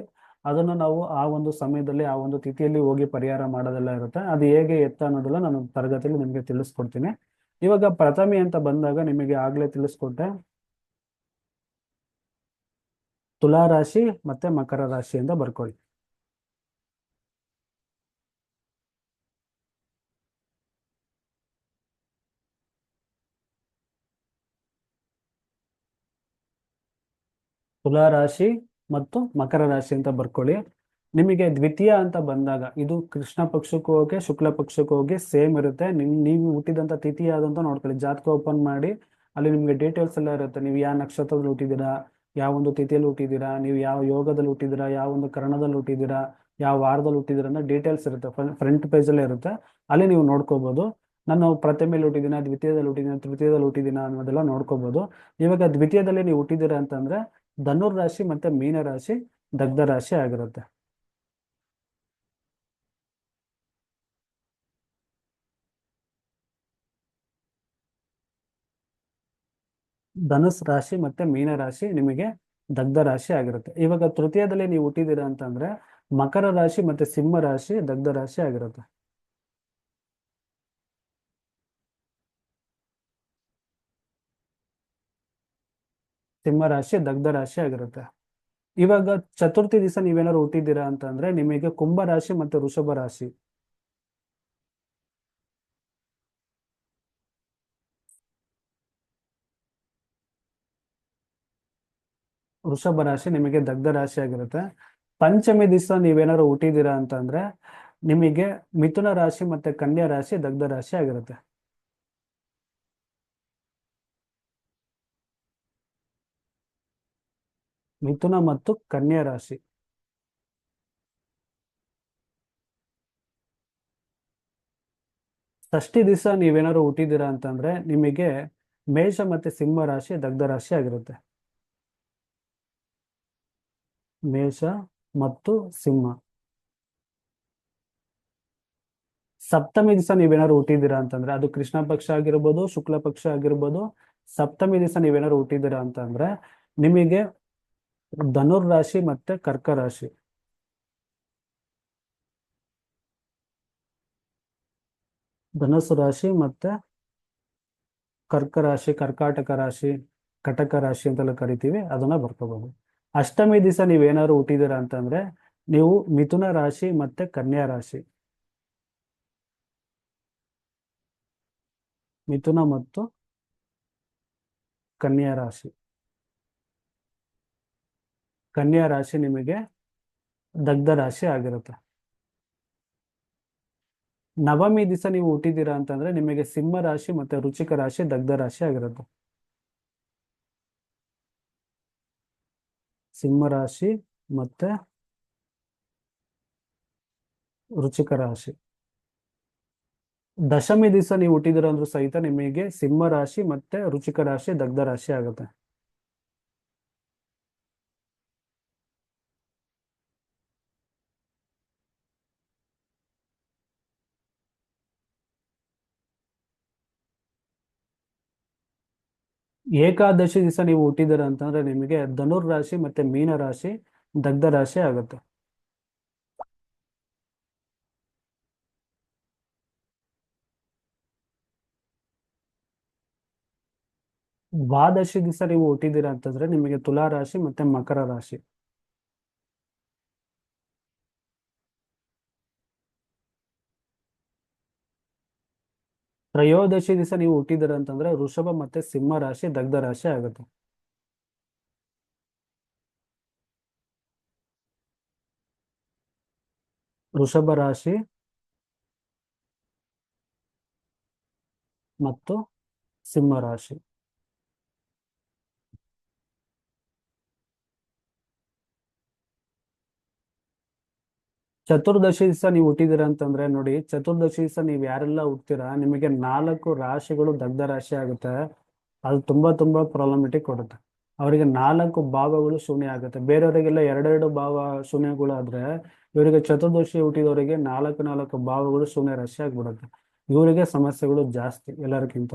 S1: ಅದನ್ನು ನಾವು ಆ ಒಂದು ಸಮಯದಲ್ಲಿ, ಆ ಒಂದು ತಿಥಿಯಲ್ಲಿ ಹೋಗಿ ಪರಿಹಾರ ಮಾಡೋದೆಲ್ಲ ಇರುತ್ತೆ. ಅದು ಹೇಗೆ ಎತ್ತ ಅನ್ನೋದೆಲ್ಲ ನಾನು ತರಗತಿಯಲ್ಲಿ ನಿಮಗೆ ತಿಳಿಸ್ಕೊಡ್ತೀನಿ. ಇವಾಗ ಪ್ರಥಮಿ ಅಂತ ಬಂದಾಗ ನಿಮಗೆ ಆಗ್ಲೇ ತಿಳಿಸ್ಕೊಟ್ಟೆ. ತುಲಾ ರಾಶಿ ಮತ್ತೆ ಮಕರ ರಾಶಿ ಅಂತ ಬರ್ಕೊಳ್ಳಿ. ತುಲಾ ರಾಶಿ ಮತ್ತು ಮಕರ ರಾಶಿ ಅಂತ ಬರ್ಕೊಳ್ಳಿ. ನಿಮಗೆ ದ್ವಿತೀಯ ಅಂತ ಬಂದಾಗ ಇದು ಕೃಷ್ಣ ಪಕ್ಷಕ್ಕೂ ಹೋಗಿ ಶುಕ್ಲ ಪಕ್ಷಕ್ಕೂ ಹೋಗಿ ಸೇಮ್ ಇರುತ್ತೆ. ನಿಮ್, ನೀವು ಹುಟ್ಟಿದಂತ ತಿಥಿ ಯಾವ್ದಂತ ನೋಡ್ಕೊಳ್ಳಿ. ಜಾತಕ ಓಪನ್ ಮಾಡಿ ಅಲ್ಲಿ ನಿಮ್ಗೆ ಡೀಟೇಲ್ಸ್ ಎಲ್ಲ ಇರುತ್ತೆ. ನೀವು ಯಾವ ನಕ್ಷತ್ರದಲ್ಲಿ ಹುಟ್ಟಿದ್ದೀರಾ, ಯಾವ ಒಂದು ತಿಥಿಯಲ್ಲಿ ಹುಟ್ಟಿದ್ದೀರಾ, ನೀವು ಯಾವ ಯೋಗದಲ್ಲಿ ಹುಟ್ಟಿದ್ದೀರಾ, ಯಾವ ಒಂದು ಕರ್ಣದಲ್ಲಿ ಹುಟ್ಟಿದ್ದೀರಾ, ಯಾವ ವಾರದಲ್ಲಿ ಹುಟ್ಟಿದ್ದೀರಾ ಅಂತ ಡೀಟೇಲ್ಸ್ ಇರುತ್ತೆ. ಫ್ರಂಟ್ ಪೇಜ್ ಅಲ್ಲೇ ಇರುತ್ತೆ. ಅಲ್ಲಿ ನೀವು ನೋಡ್ಕೋಬಹುದು ನಾನು ಪ್ರತಿ ಮೇಲೆ ಹುಟ್ಟಿದಿನ ದ್ವಿತೀಯದಲ್ಲಿ ಹುಟ್ಟಿದಿನ ತೃತೀಯದಲ್ಲಿ ಹುಟ್ಟಿದಿನ ಅನ್ನೋದೆಲ್ಲ ನೋಡ್ಕೋಬಹುದು ಇವಾಗ ದ್ವಿತೀಯದಲ್ಲಿ ನೀವು ಹುಟ್ಟಿದ್ದೀರಾ ಅಂತಂದ್ರೆ ಧನುರ್ ರಾಶಿ ಮತ್ತೆ ಮೀನ ರಾಶಿ ದಗ್ಧ ರಾಶಿ ಆಗಿರುತ್ತೆ. ಧನುಸ್ ರಾಶಿ ಮತ್ತೆ ಮೀನ ರಾಶಿ ನಿಮಗೆ ದಗ್ಧ ರಾಶಿ ಆಗಿರುತ್ತೆ. ಇವಾಗ ತೃತೀಯದಲ್ಲಿ ನೀವು ಹುಟ್ಟಿದ್ದೀರಾ ಅಂತಂದ್ರೆ ಮಕರ ರಾಶಿ ಮತ್ತೆ ಸಿಂಹ ರಾಶಿ ದಗ್ಧ ರಾಶಿ ಆಗಿರುತ್ತೆ. ಸಿಂಹ ರಾಶಿ ದಗ್ಧ ರಾಶಿ ಆಗಿರುತ್ತೆ. ಇವಾಗ ಚತುರ್ಥಿ ದಿವಸ ನೀವೇನಾದ್ರು ಹುಟ್ಟಿದ್ದೀರಾ ಅಂತಂದ್ರೆ ನಿಮಗೆ ಕುಂಭ ರಾಶಿ ಮತ್ತೆ ವೃಷಭ ರಾಶಿ. ವೃಷಭ ರಾಶಿ ನಿಮಗೆ ದಗ್ಧ ರಾಶಿ ಆಗಿರುತ್ತೆ. ಪಂಚಮಿ ದಿವಸ ನೀವೇನಾದ್ರು ಹುಟ್ಟಿದ್ದೀರಾ ಅಂತಂದ್ರೆ ನಿಮಗೆ ಮಿಥುನ ರಾಶಿ ಮತ್ತೆ ಕನ್ಯಾ ರಾಶಿ ದಗ್ಧ ರಾಶಿ ಆಗಿರುತ್ತೆ. ಮಿಥುನ ಮತ್ತು ಕನ್ಯಾ ರಾಶಿ. ಷಷ್ಠಿ ದಿವಸ ನೀವೇನಾದ್ರು ಹುಟ್ಟಿದ್ದೀರಾ ಅಂತಂದ್ರೆ ನಿಮಗೆ ಮೇಷ ಮತ್ತೆ ಸಿಂಹ ರಾಶಿ ದಗ್ಧ ರಾಶಿ ಆಗಿರುತ್ತೆ. ಮೇಷ ಮತ್ತು ಸಿಂಹ. ಸಪ್ತಮಿ ದಿವಸ ನೀವೇನಾದ್ರು ಹುಟ್ಟಿದ್ದೀರಾ ಅಂತಂದ್ರೆ, ಅದು ಕೃಷ್ಣ ಪಕ್ಷ ಆಗಿರ್ಬೋದು, ಶುಕ್ಲ ಪಕ್ಷ ಆಗಿರ್ಬೋದು, ಸಪ್ತಮಿ ದಿವಸ ನೀವೇನಾದ್ರು ಹುಟ್ಟಿದ್ದೀರಾ ಅಂತಂದ್ರೆ, ನಿಮಗೆ ಧನುರ್ ರಾಶಿ ಮತ್ತೆ ಕರ್ಕ ರಾಶಿ. ಧನಸ್ಸು ರಾಶಿ ಮತ್ತೆ ಕರ್ಕ ರಾಶಿ, ಕರ್ಕಾಟಕ ರಾಶಿ, ಕಟಕ ರಾಶಿ ಅಂತೆಲ್ಲ ಕರಿತೀವಿ, ಅದನ್ನ ಬರ್ಕೋಬಹುದು ಅಷ್ಟಮಿ ದಿವಸ ನೀವೇನಾದ್ರು ಹುಟ್ಟಿದ್ದೀರಾ ಅಂತಂದ್ರೆ ನೀವು ಮಿಥುನ ರಾಶಿ ಮತ್ತೆ ಕನ್ಯಾ ರಾಶಿ. ಮಿಥುನ ಮತ್ತು ಕನ್ಯಾ ರಾಶಿ. ಕನ್ಯಾ ರಾಶಿ ನಿಮಗೆ ದಗ್ಧ ರಾಶಿ ಆಗಿರುತ್ತೆ. ನವಮಿ ದಿವಸ ನೀವು ಹುಟ್ಟಿದ್ದೀರಾ ಅಂತಂದ್ರೆ ನಿಮಗೆ ಸಿಂಹ ರಾಶಿ ಮತ್ತೆ ರುಚಿಕ ರಾಶಿ ದಗ್ಧ ರಾಶಿ ಆಗಿರುತ್ತೆ. ಸಿಂಹ ರಾಶಿ ಮತ್ತೆ ರುಚಿಕ ರಾಶಿ. ದಶಮಿ ದಿವಸ ನೀವು ಹುಟ್ಟಿದಿರ ಅಂದ್ರೂ ಸಹಿತ ನಿಮಗೆ ಸಿಂಹ ರಾಶಿ ಮತ್ತೆ ರುಚಿಕ ರಾಶಿ, ದಗ್ಧ ರಾಶಿ ಆಗುತ್ತೆ. ಏಕಾದಶಿ ದಿವಸ ನೀವು ಹುಟ್ಟಿದಿರ ಅಂತಂದ್ರೆ ನಿಮಗೆ ಧನುರ್ ರಾಶಿ ಮತ್ತೆ ಮೀನ ರಾಶಿ ದಗ್ಧ ರಾಶಿ ಆಗುತ್ತೆ. ದ್ವಾದಶಿ ದಿವಸ ನೀವು ಹುಟ್ಟಿದ್ದೀರಾ ಅಂತಂದ್ರೆ ನಿಮಗೆ ತುಲಾ ರಾಶಿ ಮತ್ತೆ ಮಕರ ರಾಶಿ. ತ್ರಯೋದಶಿ ದಿವಸ ನೀವು ಹುಟ್ಟಿದ್ದೀರಾ ಅಂತಂದ್ರೆ ವೃಷಭ ಮತ್ತೆ ಸಿಂಹ ರಾಶಿ ದಗ್ಧ ರಾಶಿ ಆಗುತ್ತೆ. ವೃಷಭ ರಾಶಿ ಮತ್ತು ಸಿಂಹ ರಾಶಿ. ಚತುರ್ದಶಿ ದಿವಸ ನೀವು ಹುಟ್ಟಿದಿರ ಅಂತಂದ್ರೆ ನೋಡಿ, ಚತುರ್ದಶಿ ದಿವಸ ನೀವು ಯಾರೆಲ್ಲ ಹುಟ್ತೀರಾ ನಿಮಗೆ ನಾಲ್ಕು ರಾಶಿಗಳು ದಗ್ಧ ರಾಶಿ ಆಗುತ್ತೆ. ಅದು ತುಂಬಾ ತುಂಬಾ ಪ್ರಾಬ್ಲಮೆಟಿಕ್ ಕೊಡುತ್ತೆ. ಅವರಿಗೆ ನಾಲ್ಕು ಭಾವಗಳು ಶೂನ್ಯ ಆಗುತ್ತೆ. ಬೇರೆಯವರಿಗೆಲ್ಲ ಎರಡೆರಡು ಭಾವ ಶೂನ್ಯಗಳು ಆದ್ರೆ ಇವರಿಗೆ ಚತುರ್ದಶಿ ಹುಟ್ಟಿದವರಿಗೆ ನಾಲ್ಕು ನಾಲ್ಕು ಭಾವಗಳು ಶೂನ್ಯ ರಾಶಿ ಆಗ್ಬಿಡುತ್ತೆ. ಇವರಿಗೆ ಸಮಸ್ಯೆಗಳು ಜಾಸ್ತಿ ಎಲ್ಲರಿಗಿಂತ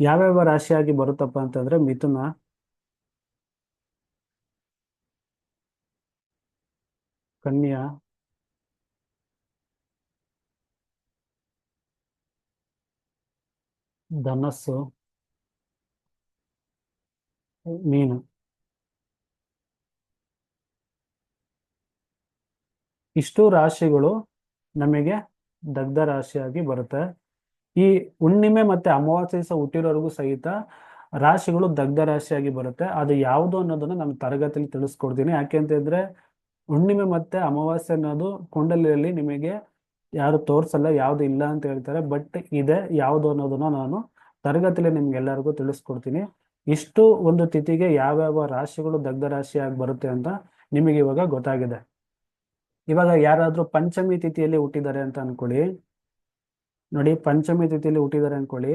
S1: ಯಾವ್ಯಾವ ರಾಶಿಯಾಗಿ ಬರುತ್ತಪ್ಪ ಅಂತಂದ್ರೆ ಮಿಥುನ. ಕನ್ಯಾ. ಧನಸ್ಸು. ಮೀನು. ಇಷ್ಟು ರಾಶಿಗಳು ನಮಗೆ ದಗ್ಧ ರಾಶಿಯಾಗಿ ಬರುತ್ತೆ. ಈ ಹುಣ್ಣಿಮೆ ಮತ್ತೆ ಅಮಾವಾಸ್ಯ ಸಹ ಹುಟ್ಟಿರೋರ್ಗೂ ಸಹಿತ ರಾಶಿಗಳು ದಗ್ಧ ರಾಶಿಯಾಗಿ ಬರುತ್ತೆ. ಅದು ಯಾವುದು ಅನ್ನೋದನ್ನ ನಾನು ತರಗತಿಯಲ್ಲಿ ತಿಳಿಸ್ಕೊಡ್ತೀನಿ. ಯಾಕೆ ಅಂತಂದ್ರೆ ಹುಣ್ಣಿಮೆ ಮತ್ತೆ ಅಮಾವಾಸ್ಯೆ ಅನ್ನೋದು ಕುಂಡಲಿಯಲ್ಲಿ ನಿಮಗೆ ಯಾರು ತೋರ್ಸಲ್ಲ, ಯಾವ್ದು ಇಲ್ಲ ಅಂತ ಹೇಳ್ತಾರೆ. ಬಟ್ ಇದೆ, ಯಾವುದು ಅನ್ನೋದನ್ನ ನಾನು ತರಗತಿಯಲ್ಲಿ ನಿಮ್ಗೆಲ್ಲರಿಗೂ ತಿಳಿಸ್ಕೊಡ್ತೀನಿ. ಇಷ್ಟು ಒಂದು ತಿಥಿಗೆ ಯಾವ್ಯಾವ ರಾಶಿಗಳು ದಗ್ಧ ರಾಶಿಯಾಗಿ ಬರುತ್ತೆ ಅಂತ ನಿಮಗೆ ಇವಾಗ ಗೊತ್ತಾಗಿದೆ. ಇವಾಗ ಯಾರಾದ್ರೂ ಪಂಚಮಿ ತಿಥಿಯಲ್ಲಿ ಹುಟ್ಟಿದ್ದಾರೆ ಅಂತ ಅನ್ಕೊಳ್ಳಿ. ನೋಡಿ, ಪಂಚಮಿ ತಿಥಿಯಲ್ಲಿ ಹುಟ್ಟಿದ್ದಾರೆ ಅನ್ಕೊಳ್ಳಿ.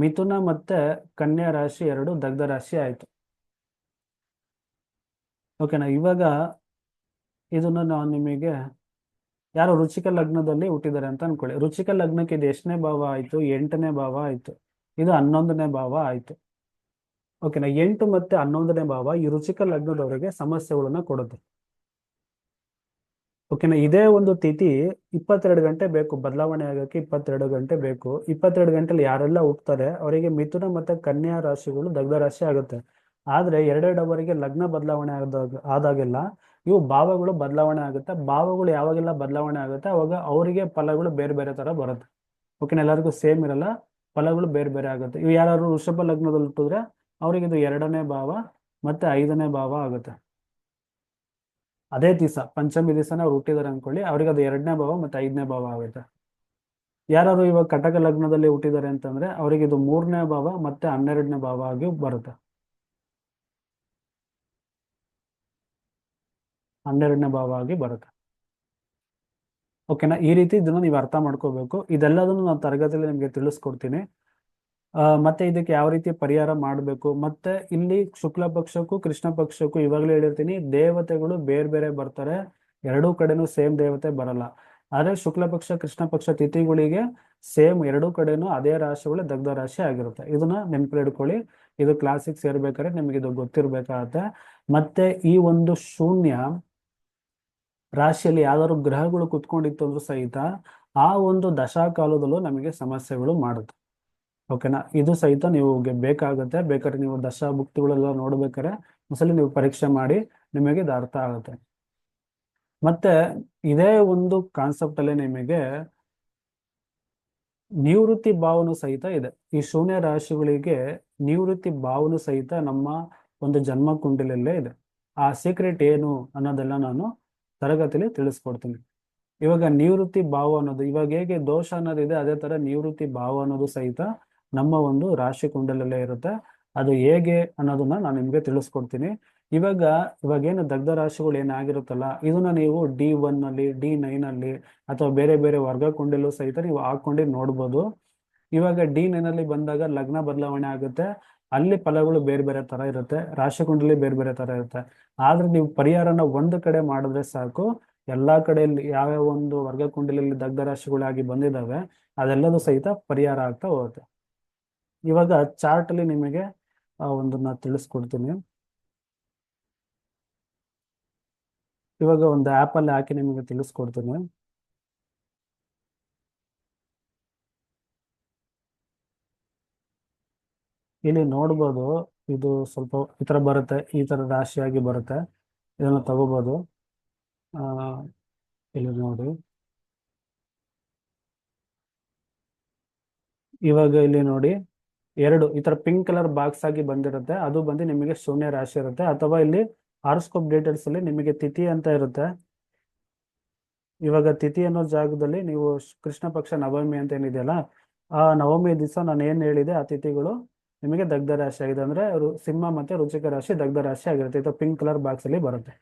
S1: ಮಿಥುನ ಮತ್ತೆ ಕನ್ಯಾ ರಾಶಿ ಎರಡು ದಗ್ಧ ರಾಶಿ ಆಯ್ತು. ಓಕೆನಾ ಇವಾಗ ಇದನ್ನ ನಾನು ನಿಮಗೆ ಯಾರು ರುಚಿಕ ಲಗ್ನದಲ್ಲಿ ಹುಟ್ಟಿದ್ದಾರೆ ಅಂತ ಅನ್ಕೊಳ್ಳಿ. ರುಚಿಕ ಲಗ್ನಕ್ಕೆ ಇದು ಎಷ್ಟನೇ ಭಾವ ಆಯ್ತು? ಎಂಟನೇ ಭಾವ ಆಯ್ತು. ಇದು ಹನ್ನೊಂದನೇ ಭಾವ ಆಯ್ತು. ಓಕೆನಾ? ಎಂಟು ಮತ್ತೆ ಹನ್ನೊಂದನೇ ಭಾವ ಈ ರುಚಿಕ ಲಗ್ನದವರಿಗೆ ಸಮಸ್ಯೆಗಳನ್ನ ಕೊಡುತ್ತೆ. ಓಕೆನಾ? ಇದೇ ಒಂದು ತಿಥಿ ಇಪ್ಪತ್ತೆರಡು ಗಂಟೆ ಬೇಕು. ಬದಲಾವಣೆ ಆಗಕ್ಕೆ ಇಪ್ಪತ್ತೆರಡು ಗಂಟೆ ಬೇಕು. ಇಪ್ಪತ್ತೆರಡು ಗಂಟೆಲಿ ಯಾರೆಲ್ಲ ಹುಟ್ಟುತ್ತಾರೆ ಅವರಿಗೆ ಮಿಥುನ ಮತ್ತೆ ಕನ್ಯಾ ರಾಶಿಗಳು ದಗ್ಧ ರಾಶಿ ಆಗುತ್ತೆ. ಆದ್ರೆ ಎರಡೆರಡು ಅವರಿಗೆ ಲಗ್ನ ಬದಲಾವಣೆ ಆದಾಗ, ಆದಾಗೆಲ್ಲ ಇವು ಭಾವಗಳು ಬದಲಾವಣೆ ಆಗುತ್ತೆ. ಭಾವಗಳು ಯಾವಾಗೆಲ್ಲ ಬದಲಾವಣೆ ಆಗುತ್ತೆ, ಅವಾಗ ಅವರಿಗೆ ಫಲಗಳು ಬೇರೆ ಬೇರೆ ತರ ಬರುತ್ತೆ. ಓಕೆನಾ ಎಲ್ಲರಿಗೂ ಸೇಮ್ ಇರಲ್ಲ. ಫಲಗಳು ಬೇರೆ ಬೇರೆ ಆಗುತ್ತೆ. ಇವು ಯಾರು ವೃಷಭ ಲಗ್ನದಲ್ಲಿ ಹುಟ್ಟಿದ್ರೆ ಅವ್ರಿಗೆ ಇದು ಎರಡನೇ ಭಾವ ಮತ್ತೆ ಐದನೇ ಭಾವ ಆಗುತ್ತೆ. ಅದೇ ದಿವಸ, ಪಂಚಮಿ ದಿವಸನ ಅವ್ರು ಹುಟ್ಟಿದಾರೆ ಅನ್ಕೊಳ್ಳಿ. ಅವ್ರಿಗೆ ಅದು ಎರಡನೇ ಭಾವ ಮತ್ತೆ ಐದನೇ ಭಾವ ಆಗುತ್ತೆ. ಯಾರು ಇವಾಗ ಕಟಕ ಲಗ್ನದಲ್ಲಿ ಹುಟ್ಟಿದ್ದಾರೆ ಅಂತಂದ್ರೆ, ಅವರಿಗೆ ಇದು ಮೂರನೇ ಭಾವ ಮತ್ತೆ ಹನ್ನೆರಡನೇ ಭಾವ ಆಗಿ ಬರುತ್ತೆ. ಹನ್ನೆರಡನೇ ಭಾವ ಆಗಿ ಬರುತ್ತೆ. ಓಕೆನಾ ಈ ರೀತಿ ಇದನ್ನ ನೀವು ಅರ್ಥ ಮಾಡ್ಕೋಬೇಕು. ಇದೆಲ್ಲದನ್ನು ನಾನು ತರಗತಿಯಲ್ಲಿ ನಿಮಗೆ ತಿಳಿಸ್ಕೊಡ್ತೀನಿ. ಮತ್ತೆ ಇದಕ್ಕೆ ಯಾವ ರೀತಿ ಪರಿಹಾರ ಮಾಡಬೇಕು? ಮತ್ತೆ ಇಲ್ಲಿ ಶುಕ್ಲ ಪಕ್ಷಕ್ಕೂ ಕೃಷ್ಣ ಪಕ್ಷಕ್ಕೂ ಇವಾಗಲೇ ಹೇಳಿರ್ತೀನಿ, ದೇವತೆಗಳು ಬೇರೆ ಬೇರೆ ಬರ್ತಾರೆ, ಎರಡೂ ಕಡೆನೂ ಸೇಮ್ ದೇವತೆ ಬರಲ್ಲ. ಆದರೆ ಶುಕ್ಲ ಪಕ್ಷ, ಕೃಷ್ಣ ಪಕ್ಷ ತಿಥಿಗಳಿಗೆ ಸೇಮ್ ಎರಡೂ ಕಡೆನೂ ಅದೇ ರಾಶಿಗಳು ದಗ್ಧ ರಾಶಿ ಆಗಿರುತ್ತೆ. ಇದನ್ನ ನೆನಪಲ್ಲಿ ಇಡ್ಕೊಳ್ಳಿ. ಇದು ಕ್ಲಾಸಿಗೆ ಸೇರ್ಬೇಕಾದ್ರೆ ನಿಮಗೆ ಇದು ಗೊತ್ತಿರ್ಬೇಕಾಗತ್ತೆ. ಮತ್ತೆ ಈ ಒಂದು ಶೂನ್ಯ ರಾಶಿಯಲ್ಲಿ ಯಾವ್ದಾದ್ರು ಗ್ರಹಗಳು ಕುತ್ಕೊಂಡಿತ್ತು ಅಂದ್ರೂ ಸಹಿತ ಆ ಒಂದು ದಶಾಕಾಲದಲ್ಲೂ ನಮಗೆ ಸಮಸ್ಯೆಗಳು ಮಾಡುತ್ತೆ. ಓಕೆನಾ? ಇದು ಸಹಿತ ನೀವು ಬೇಕಾಗುತ್ತೆ. ಬೇಕಾದ್ರೆ ನೀವು ದಶಾ ಭುಕ್ತಿಗಳೆಲ್ಲ ನೋಡ್ಬೇಕಾರೆ ಮೊಸಲಿ ನೀವು ಪರೀಕ್ಷೆ ಮಾಡಿ ನಿಮಗೆ ಇದು ಅರ್ಥ ಆಗುತ್ತೆ. ಮತ್ತೆ ಇದೇ ಒಂದು ಕಾನ್ಸೆಪ್ಟ್ ಅಲ್ಲಿ ನಿಮಗೆ ನಿವೃತ್ತಿ ಭಾವನು ಸಹಿತ ಇದೆ. ಈ ಶೂನ್ಯ ರಾಶಿಗಳಿಗೆ ನಿವೃತ್ತಿ ಭಾವನು ಸಹಿತ ನಮ್ಮ ಒಂದು ಜನ್ಮ ಕುಂಡಲಲ್ಲೇ ಇದೆ. ಆ ಸೀಕ್ರೆಟ್ ಏನು ಅನ್ನೋದೆಲ್ಲ ನಾನು ತರಗತಿಲಿ ತಿಳಿಸ್ಕೊಡ್ತೀನಿ. ಇವಾಗ ನಿವೃತ್ತಿ ಭಾವ ಅನ್ನೋದು, ಇವಾಗ ಹೇಗೆ ದೋಷ ಅನ್ನೋದಿದೆ, ಅದೇ ತರ ನಿವೃತ್ತಿ ಭಾವ ಅನ್ನೋದು ಸಹಿತ ನಮ್ಮ ಒಂದು ರಾಶಿ ಕುಂಡಲಲ್ಲೇ ಇರುತ್ತೆ. ಅದು ಹೇಗೆ ಅನ್ನೋದನ್ನ ನಾನು ನಿಮ್ಗೆ ತಿಳಿಸ್ಕೊಡ್ತೀನಿ. ಇವಾಗ ಇವಾಗ ಏನು ದಗ್ಧ ರಾಶಿಗಳು ಏನಾಗಿರುತ್ತಲ್ಲ, ಇದನ್ನ ನೀವು ಡಿ ಒನ್ ಅಲ್ಲಿ, ಡಿ ನೈನ್ ಅಲ್ಲಿ ಅಥವಾ ಬೇರೆ ಬೇರೆ ವರ್ಗ ಕುಂಡಲೂ ಸಹಿತ ನೀವು ಹಾಕೊಂಡು ನೋಡ್ಬೋದು. ಇವಾಗ ಡಿ ನೈನ್ ಅಲ್ಲಿ ಬಂದಾಗ ಲಗ್ನ ಬದಲಾವಣೆ ಆಗುತ್ತೆ. ಅಲ್ಲಿ ಫಲಗಳು ಬೇರೆ ಬೇರೆ ತರ ಇರುತ್ತೆ ರಾಶಿ ಕುಂಡಲಿ ಬೇರೆ ಬೇರೆ ತರ ಇರುತ್ತೆ. ಆದ್ರೆ ನೀವು ಪರಿಹಾರನ ಒಂದು ಕಡೆ ಮಾಡಿದ್ರೆ ಸಾಕು. ಎಲ್ಲಾ ಕಡೆಯಲ್ಲಿ ಯಾವ್ಯಾವ ಒಂದು ವರ್ಗ ಕುಂಡಲಿಯಲ್ಲಿ ದಗ್ಧ ರಾಶಿಗಳಾಗಿ ಬಂದಿದ್ದಾವೆ, ಅದೆಲ್ಲದೂ ಸಹಿತ ಪರಿಹಾರ ಆಗ್ತಾ ಹೋಗುತ್ತೆ. ಇವಾಗ ಚಾರ್ಟ್ ಅಲ್ಲಿ ನಿಮಗೆ ಒಂದನ್ನ ತಿಳಿಸ್ಕೊಡ್ತೀನಿ. ಇವಾಗ ಒಂದು ಆಪ್ ಅಲ್ಲಿ ಹಾಕಿ ನಿಮಗೆ ತಿಳಿಸ್ಕೊಡ್ತೀನಿ. ಇಲ್ಲಿ ನೋಡ್ಬೋದು, ಇದು ಸ್ವಲ್ಪ ಈ ತರ ಬರುತ್ತೆ, ಈ ತರ ರಾಶಿಯಾಗಿ ಬರುತ್ತೆ. ಇದನ್ನ ತಗೋಬಹುದು ಆ, ಇಲ್ಲಿ ನೋಡಿ. ಇವಾಗ ಇಲ್ಲಿ ನೋಡಿ, ಎರಡು ಈ ತರ ಪಿಂಕ್ ಕಲರ್ ಬಾಕ್ಸ್ ಆಗಿ ಬಂದಿರುತ್ತೆ. ಅದು ಬಂದು ನಿಮಗೆ ಶೂನ್ಯ ರಾಶಿ ಇರುತ್ತೆ. ಅಥವಾ ಇಲ್ಲಿ ಹಾರೋಸ್ಕೋಪ್ ಡೀಟೇಲ್ಸ್ ಅಲ್ಲಿ ನಿಮಗೆ ತಿಥಿ ಅಂತ ಇರುತ್ತೆ. ಇವಾಗ ತಿಥಿ ಅನ್ನೋ ಜಾಗದಲ್ಲಿ ನೀವು ಕೃಷ್ಣ ಪಕ್ಷ ನವಮಿ ಅಂತ ಏನಿದೆಯಲ್ಲ, ಆ ನವಮಿ ದಿವಸ ನಾನು ಏನ್ ಹೇಳಿದೆ, ಆ ತಿಥಿಗಳು ನಿಮಗೆ ದಗ್ಧ ರಾಶಿ ಆಗಿದೆ ಅಂದ್ರೆ ಸಿಂಹ ಮತ್ತೆ ರುಚಿಕ ರಾಶಿ ದಗ್ಧ ರಾಶಿ ಆಗಿರುತ್ತೆ. ಅಥವಾ ಪಿಂಕ್ ಕಲರ್ ಬಾಕ್ಸ್ ಅಲ್ಲಿ ಬರುತ್ತೆ.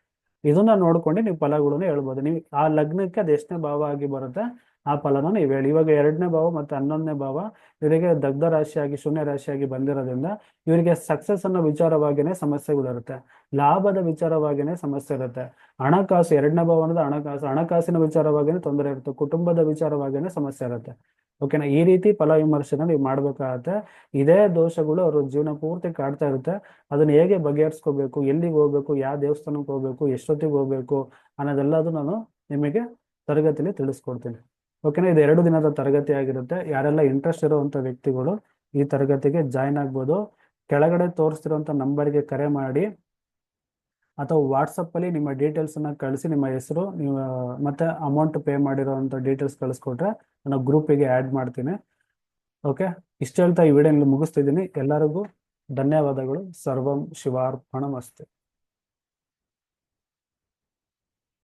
S1: ಇದನ್ನ ನೋಡ್ಕೊಂಡು ನೀವು ಫಲಗಳನ್ನ ಹೇಳ್ಬೋದು. ನೀವು ಆ ಲಗ್ನಕ್ಕೆ ಅದು ಭಾವ ಆಗಿ ಬರುತ್ತೆ ಆ ಫಲನ ನೀವು ಹೇಳಿ. ಇವಾಗ ಎರಡನೇ ಭಾವ ಮತ್ತು ಹನ್ನೊಂದನೇ ಭಾವ ಇವರಿಗೆ ದಗ್ಧ ರಾಶಿಯಾಗಿ, ಶೂನ್ಯ ರಾಶಿಯಾಗಿ ಬಂದಿರೋದ್ರಿಂದ ಇವರಿಗೆ ಸಕ್ಸಸ್ ಅನ್ನೋ ವಿಚಾರವಾಗಿನೇ ಸಮಸ್ಯೆಗಳಿರುತ್ತೆ. ಲಾಭದ ವಿಚಾರವಾಗಿನೇ ಸಮಸ್ಯೆ ಇರುತ್ತೆ. ಹಣಕಾಸು, ಎರಡನೇ ಭಾವ ಅನ್ನೋದು ಹಣಕಾಸು, ಹಣಕಾಸಿನ ವಿಚಾರವಾಗಿನೇ ತೊಂದರೆ ಇರುತ್ತೆ. ಕುಟುಂಬದ ವಿಚಾರವಾಗಿನೇ ಸಮಸ್ಯೆ ಇರುತ್ತೆ. ಓಕೆನಾ ಈ ರೀತಿ ಫಲ ವಿಮರ್ಶೆನ ನೀವು ಮಾಡ್ಬೇಕಾಗತ್ತೆ. ಇದೇ ದೋಷಗಳು ಅವರು ಜೀವನ ಪೂರ್ತಿ ಕಾಡ್ತಾ ಇರುತ್ತೆ. ಅದನ್ನ ಹೇಗೆ ಬಗೆಹರಿಸ್ಕೋಬೇಕು? ಎಲ್ಲಿಗೆ ಹೋಗ್ಬೇಕು? ಯಾವ ದೇವಸ್ಥಾನಕ್ಕೆ ಹೋಗ್ಬೇಕು? ಎಷ್ಟೊತ್ತಿಗೆ ಹೋಗ್ಬೇಕು? ಅನ್ನೋದೆಲ್ಲದು ನಾನು ನಿಮಗೆ ತರಗತಿಯಲ್ಲಿ ತಿಳಿಸ್ಕೊಡ್ತೀನಿ. ಓಕೆನಾ? ಇದು ಎರಡು ದಿನದ ತರಗತಿ ಆಗಿರುತ್ತೆ. ಯಾರೆಲ್ಲ ಇಂಟ್ರೆಸ್ಟ್ ಇರುವಂತ ವ್ಯಕ್ತಿಗಳು ಈ ತರಗತಿಗೆ ಜಾಯಿನ್ ಆಗ್ಬೋದು. ಕೆಳಗಡೆ ತೋರಿಸ್ತಿರುವಂತ ನಂಬರ್ಗೆ ಕರೆ ಮಾಡಿ. ಅಥವಾ ವಾಟ್ಸಪ್ಪಲ್ಲಿ ನಿಮ್ಮ ಡೀಟೇಲ್ಸ್ ಅನ್ನ ಕಳಿಸಿ, ನಿಮ್ಮ ಹೆಸರು, ನೀವು, ಮತ್ತೆ ಅಮೌಂಟ್ ಪೇ ಮಾಡಿರೋವಂಥ ಡೀಟೇಲ್ಸ್ ಕಳಿಸ್ಕೊಟ್ರೆ ನಾನು ಗ್ರೂಪಿಗೆ ಆ್ಯಡ್ ಮಾಡ್ತೀನಿ. ಓಕೆ? ಇಷ್ಟು ಹೇಳ್ತಾ ಈ ವಿಡಿಯೋ ಮುಗಿಸ್ತಿದ್ದೀನಿ. ಎಲ್ಲರಿಗೂ ಧನ್ಯವಾದಗಳು. ಸರ್ವಂ ಶಿವಾರ್ಪಣಮಸ್ತೆ.